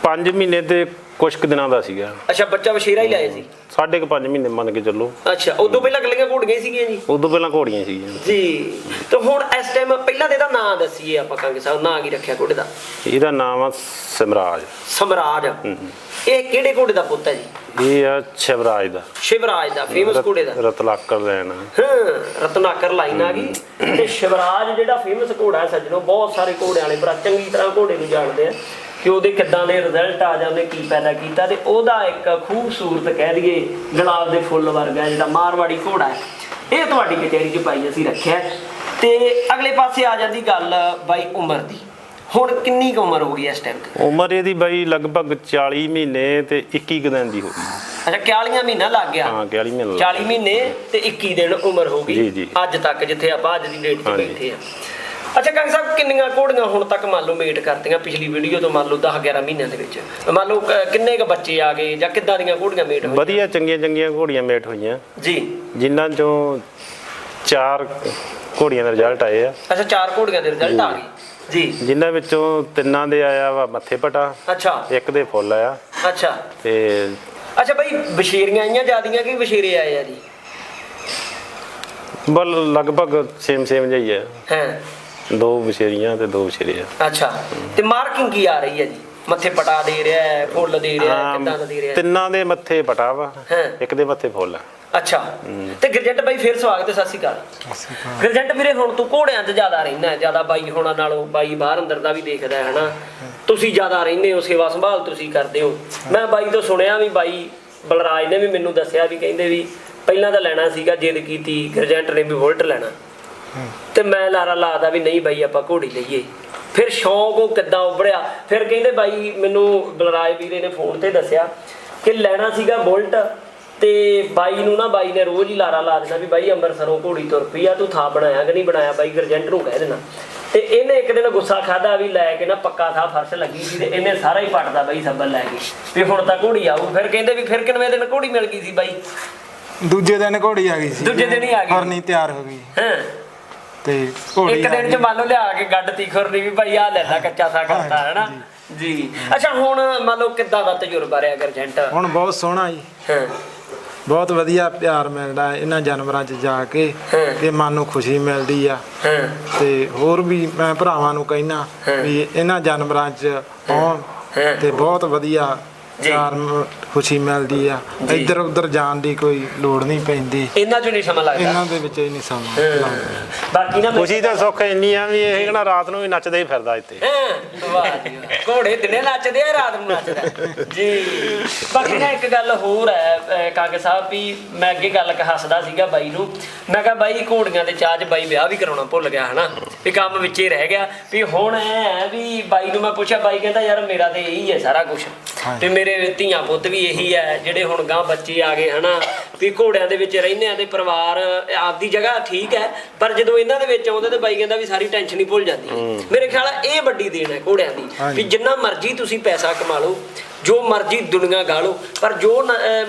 5 ਮਹੀਨੇ ਤੇ ਕੁਝ ਕੁ ਦਿਨਾਂ ਦਾ ਸੀਗਾ। ਅੱਛਾ ਬੱਚਾ ਵਸ਼ੀਰਾ ਹੀ ਲਾਏ ਸੀ? ਸਾਢੇ ਕੁ 5 ਮਹੀਨੇ ਮੰਨ ਕੇ ਚੱਲੋ। ਅੱਛਾ ਉਦੋਂ ਪਹਿਲਾਂ ਕੱਲੀਆਂ ਘੋੜੀਆਂ ਹੀ ਸੀਗੀਆਂ ਜੀ? ਉਦੋਂ ਪਹਿਲਾਂ ਘੋੜੀਆਂ ਸੀਗੀਆਂ। ਜੀ ਤੇ ਹੁਣ ਇਸ ਟਾਈਮ ਪਹਿਲਾਂ ਤੇ ਇਹਦਾ ਨਾਂ ਦੱਸੀਏ ਆਪਾਂ ਕਾਂਗੇ ਸਾਹਿਬ ਨਾਂ ਕੀ ਰੱਖਿਆ ਘੋੜੇ ਦਾ? ਇਹਦਾ ਨਾਮ ਆ ਸਿਮਰਾਜ। ਸਮਰਾਜ। ਇਹ ਕਿਹੜੇ ਘੋੜੇ ਦਾ ਪੁੱਤ ਹੈ ਜੀ? ਇਹ ਆ ਸ਼ਿਵਰਾਜ ਦਾ। ਸ਼ਿਵਰਾਜ ਦਾ ਫੇਮਸ ਘੋੜੇ ਦਾ। ਰਤਲਾਕਰ ਲੈਣ ਹਾਂ ਰਤਨਾਕਰ ਲਾਈਨ ਆ ਗਈ। ਤੇ ਸ਼ਿਵਰਾਜ ਜਿਹੜਾ ਫੇਮਸ ਘੋੜਾ ਹੈ ਸੱਜਣੋ ਬਹੁਤ ਸਾਰੇ ਘੋੜਿਆਂ ਵਾਲੇ ਭਰਾ ਚੰਗੀ ਤਰ੍ਹਾਂ ਘੋੜੇ ਨੂੰ ਜਾਣਦੇ ਆ। ਕਿ ਉਹਦੇ ਕਿੱਦਾਂ ਦੇ ਰਿਜ਼ਲਟ ਆ ਜਾਂਦੇ ਕੀ ਪੈਦਾ ਕੀਤਾ ਤੇ ਉਹਦਾ ਇੱਕ ਖੂਬਸੂਰਤ ਕਹਿ ਦਈਏ ਗੁਲਾਬ ਦੇ ਫੁੱਲ ਵਰਗਾ ਜਿਹੜਾ ਮਾਰਵਾੜੀ ਘੋੜਾ ਹੈ। ਇਹ ਤੁਹਾਡੀ ਕਚਹਿਰੀ 'ਚ ਪਾਈ ਅਸੀਂ ਰੱਖਿਆ। ਤੇ ਅਗਲੇ ਪਾਸੇ ਆ ਜਾਂਦੀ ਗੱਲ ਬਾਈ ਉਮਰ ਦੀ। ਹੁਣ ਕਿੰਨੀ ਕੁ ਉਮਰ ਹੋ ਗਈ ਇਸ ਟਾਈਮ ਤੇ? ਉਮਰ ਇਹਦੀ ਬਾਈ ਲਗਭਗ 40 ਮਹੀਨੇ ਤੇ 21 ਕੁ ਦਿਨ ਦੀ ਹੋ ਗਈ। ਅੱਛਾ 41 ਮਹੀਨਾ ਲੱਗ ਗਿਆ। ਹਾਂ 41 ਮਹੀਨੇ ਲੱਗ 40 ਮਹੀਨੇ ਤੇ 21 ਦਿਨ ਉਮਰ ਹੋ ਗਈ। ਅੱਜ ਤੱਕ ਜਿੱਥੇ ਆਪਾਂ ਅੱਜ ਦੀ ਡੇਟ 'ਤੇ। ਬੈਠੇ ਆ ਅੱਛਾ ਕੰਗ ਸਾਹਿਬ ਕਿੰਨੀਆਂ ਘੋੜੀਆਂ ਹੁਣ ਤੱਕ ਮੰਨ ਲਓ ਮੇਟ ਕਰਤੀਆਂ ਪਿਛਲੀ ਵੀਡੀਓ ਤੋਂ ਮੰਨ ਲਓ 10 11 ਮਹੀਨਿਆਂ ਦੇ ਵਿੱਚ? ਮੰਨ ਲਓ ਕ- ਕਿੰਨੇ ਕ ਬੱਚੇ ਆ ਗਏ ਜਾਂ ਕਿੱਦਾਂ ਦੀਆਂ ਘੋੜੀਆਂ ਮੇਟ ਹੋਈਆਂ? ਵਧੀਆ ਚੰਗੀਆਂ ਚੰਗੀਆਂ ਘੋੜੀਆਂ ਮੇਟ ਹੋਈਆਂ। ਜੀ। ਜਿਨ੍ਹਾਂ ਚੋਂ ਚਾਰ ਘੋੜੀਆਂ ਦੇ ਰਿਜ਼ਲਟ ਆਏ ਆ। ਅੱਛਾ ਚਾਰ ਘੋੜੀਆਂ ਦੇ ਰਿਜ਼ਲਟ ਆ ਗਏ। ਜੀ। ਜਿਨ੍ਹਾਂ ਵਿੱਚੋਂ ਤਿੰਨਾਂ ਦੇ ਆਇਆ ਵਾ ਮੱਥੇ ਪਟਾ। ਅੱਛਾ। ਇੱਕ ਦੇ ਫੁੱਲ ਆਇਆ। ਅੱਛਾ। ਤੇ ਅੱਛਾ ਬਈ ਬਸ਼ੀਰੀਆਂ ਆਈਆਂ ਜਿਆਦੀਆਂ ਕਿ ਬਸ਼ੀਰੇ ਆਏ ਆ ਜੀ? ਬਲ ਲਗਭਗ ਸੇਮ ਸੇਮ ਜਿਹੀ ਹੈ ਹਾਂ। ਦੋ ਬਸ਼ੇਰੀਆਂ ਤੇ ਦੋ ਬਸ਼ੇਰੇ ਆ। ਅੱਛਾ ਤੇ ਮਾਰਕਿੰਗ ਕੀ ਆ ਰਹੀ ਹੈ ਜੀ? ਮੱਥੇ ਪਟਾ ਦੇ ਰਿਹਾ ਹੈ ਫੁੱਲ ਦੇ ਰਿਹਾ ਹੈ ਕਿੱਦਾਂ ਦਾ ਦੇ ਰਿਹਾ ਹੈ? ਤਿੰਨਾਂ ਦੇ ਮੱਥੇ ਪਟਾ ਵਾ। ਇੱਕ ਦੇ ਮੱਥੇ ਫੁੱਲ ਆ। ਅੱਛਾ ਤੇ ਗਰਜੰਟ ਬਾਈ ਫੇਰ ਸਵਾਗਤ ਹੈ ਸਤਿ ਸ਼੍ਰੀ ਅਕਾਲ। ਗਰਜੰਟ ਵੀਰੇ ਹੁਣ ਤੂੰ ਘੋੜਿਆਂ 'ਚ ਜ਼ਿਆਦਾ ਰਹਿੰਦਾ ਹੈ ਜ਼ਿਆਦਾ ਬਾਈ ਹੋਣਾ ਨਾਲੋਂ ਬਾਈ ਬਾਹਰ ਅੰਦਰ ਦਾ ਵੀ ਦੇਖਦਾ ਹੈ ਹਨਾ? ਤੁਸੀਂ ਜ਼ਿਆਦਾ ਰਹਿੰਦੇ ਹੋ ਸੇਵਾ ਸੰਭਾਲ ਤੁਸੀਂ ਕਰਦੇ ਹੋ। ਮੈਂ ਬਾਈ ਤੋਂ ਸੁਣਿਆ ਵੀ ਬਾਈ ਬਲਰਾਜ ਨੇ ਵੀ ਮੈਨੂੰ ਦੱਸਿਆ ਵੀ ਕਹਿੰਦੇ ਵੀ ਪਹਿਲਾਂ ਤਾਂ ਲੈਣਾ ਸੀਗਾ ਜਿੱਦ ਕੀਤੀ ਗਰਜੰਟ ਨੇ ਵੀ ਵੋਲਟ ਲੈਣਾ। ਤੇ ਮੈਂ ਲਾਰਾ ਲਾਦਾ ਵੀ ਨਹੀਂ ਬਾਈ ਆਪਾਂ ਘੋੜੀ ਲਈਏ। ਫਿਰ ਸ਼ੌਂਕ ਉਹ ਕਿੱਦਾਂ ਉਭਰਿਆ ਫਿਰ ਕਹਿੰਦੇ ਬਾਈ ਮੈਨੂੰ ਬਲਰਾਜ ਵੀਰੇ ਨੇ ਫੋਨ ਤੇ ਦੱਸਿਆ ਕਿ ਲੈਣਾ ਸੀਗਾ ਬੁਲਟ ਤੇ ਬਾਈ ਨੂੰ ਨਾ ਬਾਈ ਨੇ ਰੋਜ਼ ਹੀ ਲਾਰਾ ਲਾ ਦੇਣਾ ਵੀ ਬਾਈ ਅੰਮ੍ਰਿਤਸਰੋਂ ਘੋੜੀ ਤੁਰ ਪਈ ਆ ਤੂੰ ਥਾਂ ਬਣਾਇਆ ਕਿ ਨਹੀਂ ਬਣਾਇਆ? ਬਾਈ ਗਰਜੈਂਟ ਨੂੰ ਕਹਿ ਦੇਣਾ। ਤੇ ਇਹਨੇ ਇੱਕ ਦਿਨ ਗੁੱਸਾ ਖਾਦਾ ਵੀ ਲੈ ਕੇ ਨਾ ਪੱਕਾ ਥਾਂ ਫਰਸ਼ ਲੱਗੀ ਸੀ ਤੇ ਇਹਨੇ ਸਾਰਾ ਹੀ ਪੱਟਦਾ ਬਾਈ ਸੱਬਲ ਲੈ ਕੇ। ਵੀ ਹੁਣ ਤਾਂ ਘੋੜੀ ਆਊ। ਫਿਰ ਕਹਿੰਦੇ ਵੀ ਫਿਰ ਕਿੰਨੇ ਦਿਨ ਘੋੜੀ ਮਿਲ ਗਈ ਸੀ ਬਾਈ? ਦੂਜੇ ਦਿਨ ਘੋੜੀ ਆ ਗਈ ਸੀ। ਦੂਜੇ ਦਿਨ ਹੀ ਆ ਗਈ। ਹਰਨੀ ਤਿਆਰ ਹੋ ਗਈ। ਹਾਂ? ਤੇ ਘੋੜੀ ਇੱਕ ਦਿਨ ਚ। ਮੰਨ ਲਓ ਲਿਆ ਕੇ ਗੱਡ ਤੀਖਰ ਦੀ ਵੀ ਭਾਈ ਆ ਲੈ ਲੈ ਕੱਚਾ ਸਾ ਕਰਤਾ ਹੈ ਨਾ ਜੀ ਅੱਛਾ ਹੁਣ ਮੰਨ ਲਓ ਕਿੱਦਾਂ ਦਾ ਤਜਰਬਾ ਰਿਹਾ ਗਰਜੈਂਟ ਹੁਣ ਬਹੁਤ ਸੋਹਣਾ ਜੀ ਹਾਂ ਬਹੁਤ ਵਧੀਆ ਪਿਆਰ ਮਿਲਦਾ ਇਹਨਾਂ ਜਾਨਵਰਾਂ 'ਚ ਜਾ ਕੇ। ਕਿ ਮਨ ਨੂੰ ਖੁਸ਼ੀ ਮਿਲਦੀ ਆ ਤੇ ਹੋਰ ਵੀ ਮੈਂ ਭਰਾਵਾਂ ਨੂੰ ਕਹਿਣਾ। ਵੀ ਇਹਨਾਂ ਜਾਨਵਰਾਂ 'ਚ ਆਉਣ। ਤੇ ਬਹੁਤ ਵਧੀਆ ਜੀ। ਮ- ਖੁਸ਼ੀ ਮਿਲਦੀ ਆ। ਜੀ। ਇੱਧਰ ਉੱਧਰ ਜਾਣ ਦੀ ਕੋਈ ਲੋੜ ਨਹੀਂ ਪੈਂਦੀ। ਇਹਨਾਂ ਚੋਂ ਨਹੀਂ ਸਮਾਂ ਲੱਗਦਾ। ਇਹਨਾਂ ਦੇ ਵਿੱਚ ਹੀ ਨਹੀਂ ਸਮਾਂ। ਲੱਗਦਾ। ਬਾਕੀ ਨਾ ਖੁਸ਼ੀ ਤਾਂ ਸੁੱਖ ਇੰਨੀ ਆ ਵੀ ਇਹ ਕਿਹੜਾ ਰਾਤ ਨੂੰ ਵੀ ਨੱਚਦਾ ਹੀ ਫਿਰਦਾ ਇੱਥੇ। ਹੈਂ, ਵਾਹ। ਜੀ ਵਾਹ। ਘੋੜੇ ਦਿਨੇ ਨੱਚਦੇ ਆ ਰਾਤ ਨੂੰ ਨੱਚਦਾ ਜੀ। ਬਾਕੀ ਨਾ ਇੱਕ ਗੱਲ ਹੋਰ ਹੈ ਅਹ ਕਾਕੇ ਸਾਹਿਬ ਵੀ ਮੈਂ ਅੱਗੇ ਗੱਲ ਕ ਹੱਸਦਾ ਸੀਗਾ ਬਾਈ ਨੂੰ। ਮੈਂ ਕਿਹਾ ਬਾਈ ਘੋੜੀਆਂ ਦੇ ਚਾਹ 'ਚ ਬਾਈ ਵਿਆਹ ਵੀ ਕਰਾਉਣਾ ਭੁੱਲ ਗਿਆ ਹਨਾ? ਵੀ ਕੰਮ ਵਿੱਚ ਹੀ ਰਹਿ ਗਿਆ। ਵੀ ਹੁਣ ਐ ਹੈ ਵੀ ਬਾਈ ਨੂੰ ਮੈਂ ਪੁੱਛਿਆ ਬਾਈ ਕਹਿੰਦਾ ਯਾਰ ਮੇਰਾ ਤੇ ਇਹੀ ਹੈ ਸਾਰਾ ਕੁਝ ਤੇ ਮੇਰੇ ਧੀਆਂ ਪੁੱਤ ਵੀ ਇਹੀ ਹੈ ਜਿਹੜੇ ਹੁਣ ਗਾਂ ਬੱਚੇ ਆ ਗਏ ਹਨਾ? ਵੀ ਘੋੜਿਆਂ ਦੇ ਵਿੱਚ ਰਹਿੰਦੇ ਆ ਤੇ ਪਰਿਵਾਰ ਆਪਦੀ ਜਗ੍ਹਾ ਠੀਕ ਹੈ ਪਰ ਜਦੋਂ ਇਹਨਾਂ ਦੇ ਵਿੱਚ ਆਉਂਦੇ ਤੇ ਬਾਈ ਕਹਿੰਦਾ ਵੀ ਸਾਰੀ ਟੈਨਸ਼ਨ ਹੀ ਭੁੱਲ ਜਾਂਦੀ ਹੈ। ਮੇਰੇ ਖਿਆਲ ਆ ਇਹ ਵੱਡੀ ਦੇਣ ਹੈ ਘੋੜਿਆਂ ਦੀ। ਵੀ ਜਿੰਨਾ ਮਰਜ਼ੀ ਤੁਸੀਂ ਪੈਸਾ ਕਮਾ ਲਓ ਜੋ ਮਰਜ਼ੀ ਦੁਨੀਆ ਗਾ ਲਓ ਪਰ ਜੋ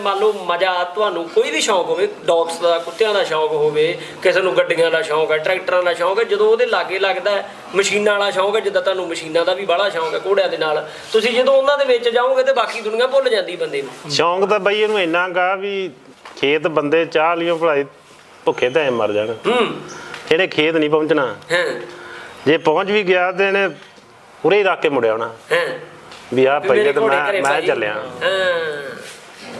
ਮੰਨ ਲਓ ਮਜ਼ਾ ਤੁਹਾਨੂੰ ਕੋਈ ਵੀ ਸ਼ੌਂਕ ਹੋਵੇ ਡੌਗਸ ਦਾ ਕੁੱਤਿਆਂ ਦਾ ਸ਼ੌਂਕ ਹੋਵੇ ਕਿਸੇ ਨੂੰ ਗੱਡੀਆਂ ਦਾ ਸ਼ੌਂਕ ਹੈ ਟਰੈਕਟਰਾਂ ਦਾ ਸ਼ੌਂਕ ਹੈ ਜਦੋਂ ਉਹਦੇ ਲਾਗੇ ਲੱਗਦਾ ਮਸ਼ੀਨਾਂ ਵਾਲਾ ਸ਼ੌਂਕ ਹੈ ਜਿੱਦਾਂ ਤੁਹਾਨੂੰ ਮਸ਼ੀਨਾਂ ਦਾ ਵੀ ਬੜਾ ਸ਼ੌਂਕ ਹੈ ਘੋੜਿਆਂ ਦੇ ਨਾਲ ਤੁਸੀਂ ਜਦੋਂ ਉਹਨਾਂ ਦੇ ਵਿੱਚ ਜਾਓਗੇ ਤੇ ਬਾਕੀ ਦੁਨੀਆ ਭੁੱਲ ਜਾਂਦੀ ਬੰਦੇ ਨੂੰ। ਸ਼ੌਂਕ ਤਾਂ ਬਈ ਇਹਨੂੰ ਇੰਨਾ ਗਾ ਵੀ ਖੇਤ ਬੰਦੇ ਚਾਹ ਲਿਓ ਭਲਾਈ ਭੁੱਖੇ ਤਾਂ ਐਂ ਮਰ ਜਾਣ। ਹੂੰ। ਇਹਨੇ ਖੇਤ ਨਹੀਂ ਪਹੁੰਚਣਾ। ਹਾਂ। ਜੇ ਪਹੁੰਚ ਵੀ ਗਿਆ ਤੇ ਇਹਨੇ ਉਰੇ ਹੀ ਰੱਖ ਕੇ ਮੁੜਿਆ ਆਉਣਾ ਹਾਂ। ਵੀ ਆ ਪਈਏ ਤੇ ਮੈਂ ਮੈਂ। ਚੱਲਿਆ। ਹਾਂ।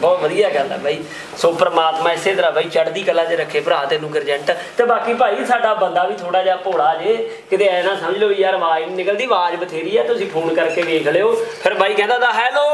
ਬਹੁਤ ਵਧੀਆ ਗੱਲ ਹੈ ਬਾਈ। ਸੋ ਪ੍ਰਮਾਤਮਾ ਇਸੇ ਤਰ੍ਹਾਂ ਬਾਈ ਚੜ੍ਹਦੀ ਕਲਾ 'ਚ ਰੱਖੇ ਭਰਾ ਤੈਨੂੰ ਗਰਜੰਟ। ਤੇ ਬਾਕੀ ਭਾਈ ਸਾਡਾ ਬੰਦਾ ਵੀ ਥੋੜਾ ਜਿਹਾ ਭੋਲਾ ਜੇ ਕਿਤੇ ਐ ਨਾ ਸਮਝ ਲਓ ਯਾਰ ਆਵਾਜ਼ ਨਹੀਂ ਨਿਕਲਦੀ ਆਵਾਜ਼ ਬਥੇਰੀ ਆ ਤੁਸੀਂ ਫੋਨ ਕਰਕੇ ਵੇਖ ਲਿਓ। ਫਿਰ ਬਾਈ ਕਹਿੰਦਾ ਦਾ ਹੈਲੋ!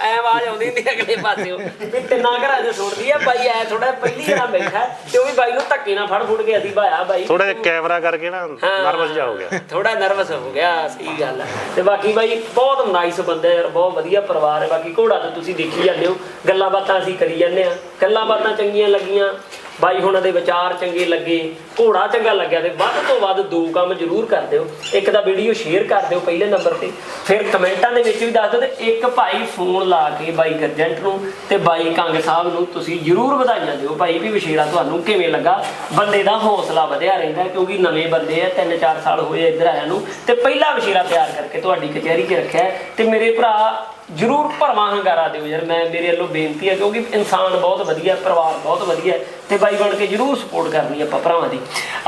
ਐ ਆਵਾਜ਼ ਆਉਂਦੀ ਆ ਅਗਲੇ ਪਾਸਿਓ ਵੀ ਤਿੰਨਾਂ ਘਰਾਂ 'ਚ ਸੁਣਦੀ ਆ ਬਾਈ ਐ ਥੋੜਾ ਪਹਿਲੀ ਵਾਰ ਬੈਠਾ ਤੇ ਉਹ ਵੀ ਬਾਈ ਨੂੰ ਧੱਕੇ ਨਾਲ ਫੜ ਫੁੜ ਕੇ ਅਸੀਂ ਭਾਇਆ ਬਾਈ। ਥੋੜਾ ਜਿਹਾ ਕੈਮਰਾ ਕਰਕੇ ਨਾ ਨਰਵਸ ਜਾ ਹੋ ਗਿਆ। ਥੋੜਾ ਨਰਵਸ ਹੋ ਗਿਆ ਸਹੀ ਗੱਲ ਹੈ ਤੇ ਬਾਕੀ ਬਾਈ ਬਹੁਤ ਨਾਈਸ ਬੰਦੇ ਯਾਰ ਬਹੁਤ ਵਧੀਆ ਪਰਿਵਾਰ ਹੈ ਬਾਕੀ ਘੋੜਾ ਤਾਂ ਤੁਸੀਂ ਦੇਖੀ ਜਾਂਦੇ ਹੋ ਗੱਲਾਂ ਬਾਤਾਂ ਅਸੀਂ ਕਰੀ ਜਾਂਦੇ ਆ ਗੱਲਾਂ ਬਾਤਾਂ ਚੰਗੀਆਂ ਲੱਗੀਆਂ, ਬਾਈ ਹੁਣਾਂ ਦੇ ਵਿਚਾਰ ਚੰਗੇ ਲੱਗੇ, ਘੋੜਾ ਚੰਗਾ ਲੱਗਿਆ ਤੇ ਵੱਧ ਤੋਂ ਵੱਧ ਦੋ ਕੰਮ ਜ਼ਰੂਰ ਕਰ ਦਿਓ। ਇੱਕ ਤਾਂ ਵੀਡੀਓ ਸ਼ੇਅਰ ਕਰ ਦਿਓ ਪਹਿਲੇ ਨੰਬਰ ਤੇ। ਫਿਰ ਕਮੈਂਟਾਂ ਦੇ ਵਿੱਚ ਵੀ ਦੱਸ ਦਿਓ ਤੇ ਇੱਕ ਭਾਈ ਫੋਨ ਲਾ ਕੇ ਬਾਈ ਗਰਜੰਟ ਨੂੰ ਤੇ ਬਾਈ ਕੰਗ ਸਾਹਿਬ ਨੂੰ ਤੁਸੀਂ ਜ਼ਰੂਰ ਵਧਾਈਆਂ ਦਿਓ। ਭਾਈ ਵੀ ਵਿਸ਼ੇਰਾ ਤੁਹਾਨੂੰ ਕਿਵੇਂ ਲੱਗਾ? ਬੰਦੇ ਦਾ ਹੌਸਲਾ ਵਧਿਆ ਰਹਿੰਦਾ ਕਿਉਂਕਿ ਨਵੇਂ ਬੰਦੇ ਆ 3-4 ਸਾਲ ਹੋਏ ਇੱਧਰ ਆਇਆ ਨੂੰ ਤੇ ਪਹਿਲਾ ਵਿਸ਼ੇਰਾ ਤਿਆਰ ਕਰਕੇ ਤੁਹਾਡੀ ਕਚਹਿਰੀ 'ਚ ਰੱਖਿਆ ਤੇ ਮੇਰੇ ਭਰਾ ਜਰੂਰ ਭਰਵਾਂ ਹੰਗਾਰਾ ਦਿਓ ਯਾਰ ਮੈਂ ਮੇਰੇ ਵੱਲੋਂ ਬੇਨਤੀ ਹੈ ਕਿਉਂਕਿ ਇਨਸਾਨ ਬਹੁਤ ਵਧੀਆ ਪਰਿਵਾਰ ਬਹੁਤ ਵਧੀਆ ਤੇ ਬਾਈ ਬਣ ਕੇ ਜਰੂਰ ਸਪੋਰਟ ਕਰਨੀ ਆਪਾਂ ਭਰਾਵਾਂ ਦੀ।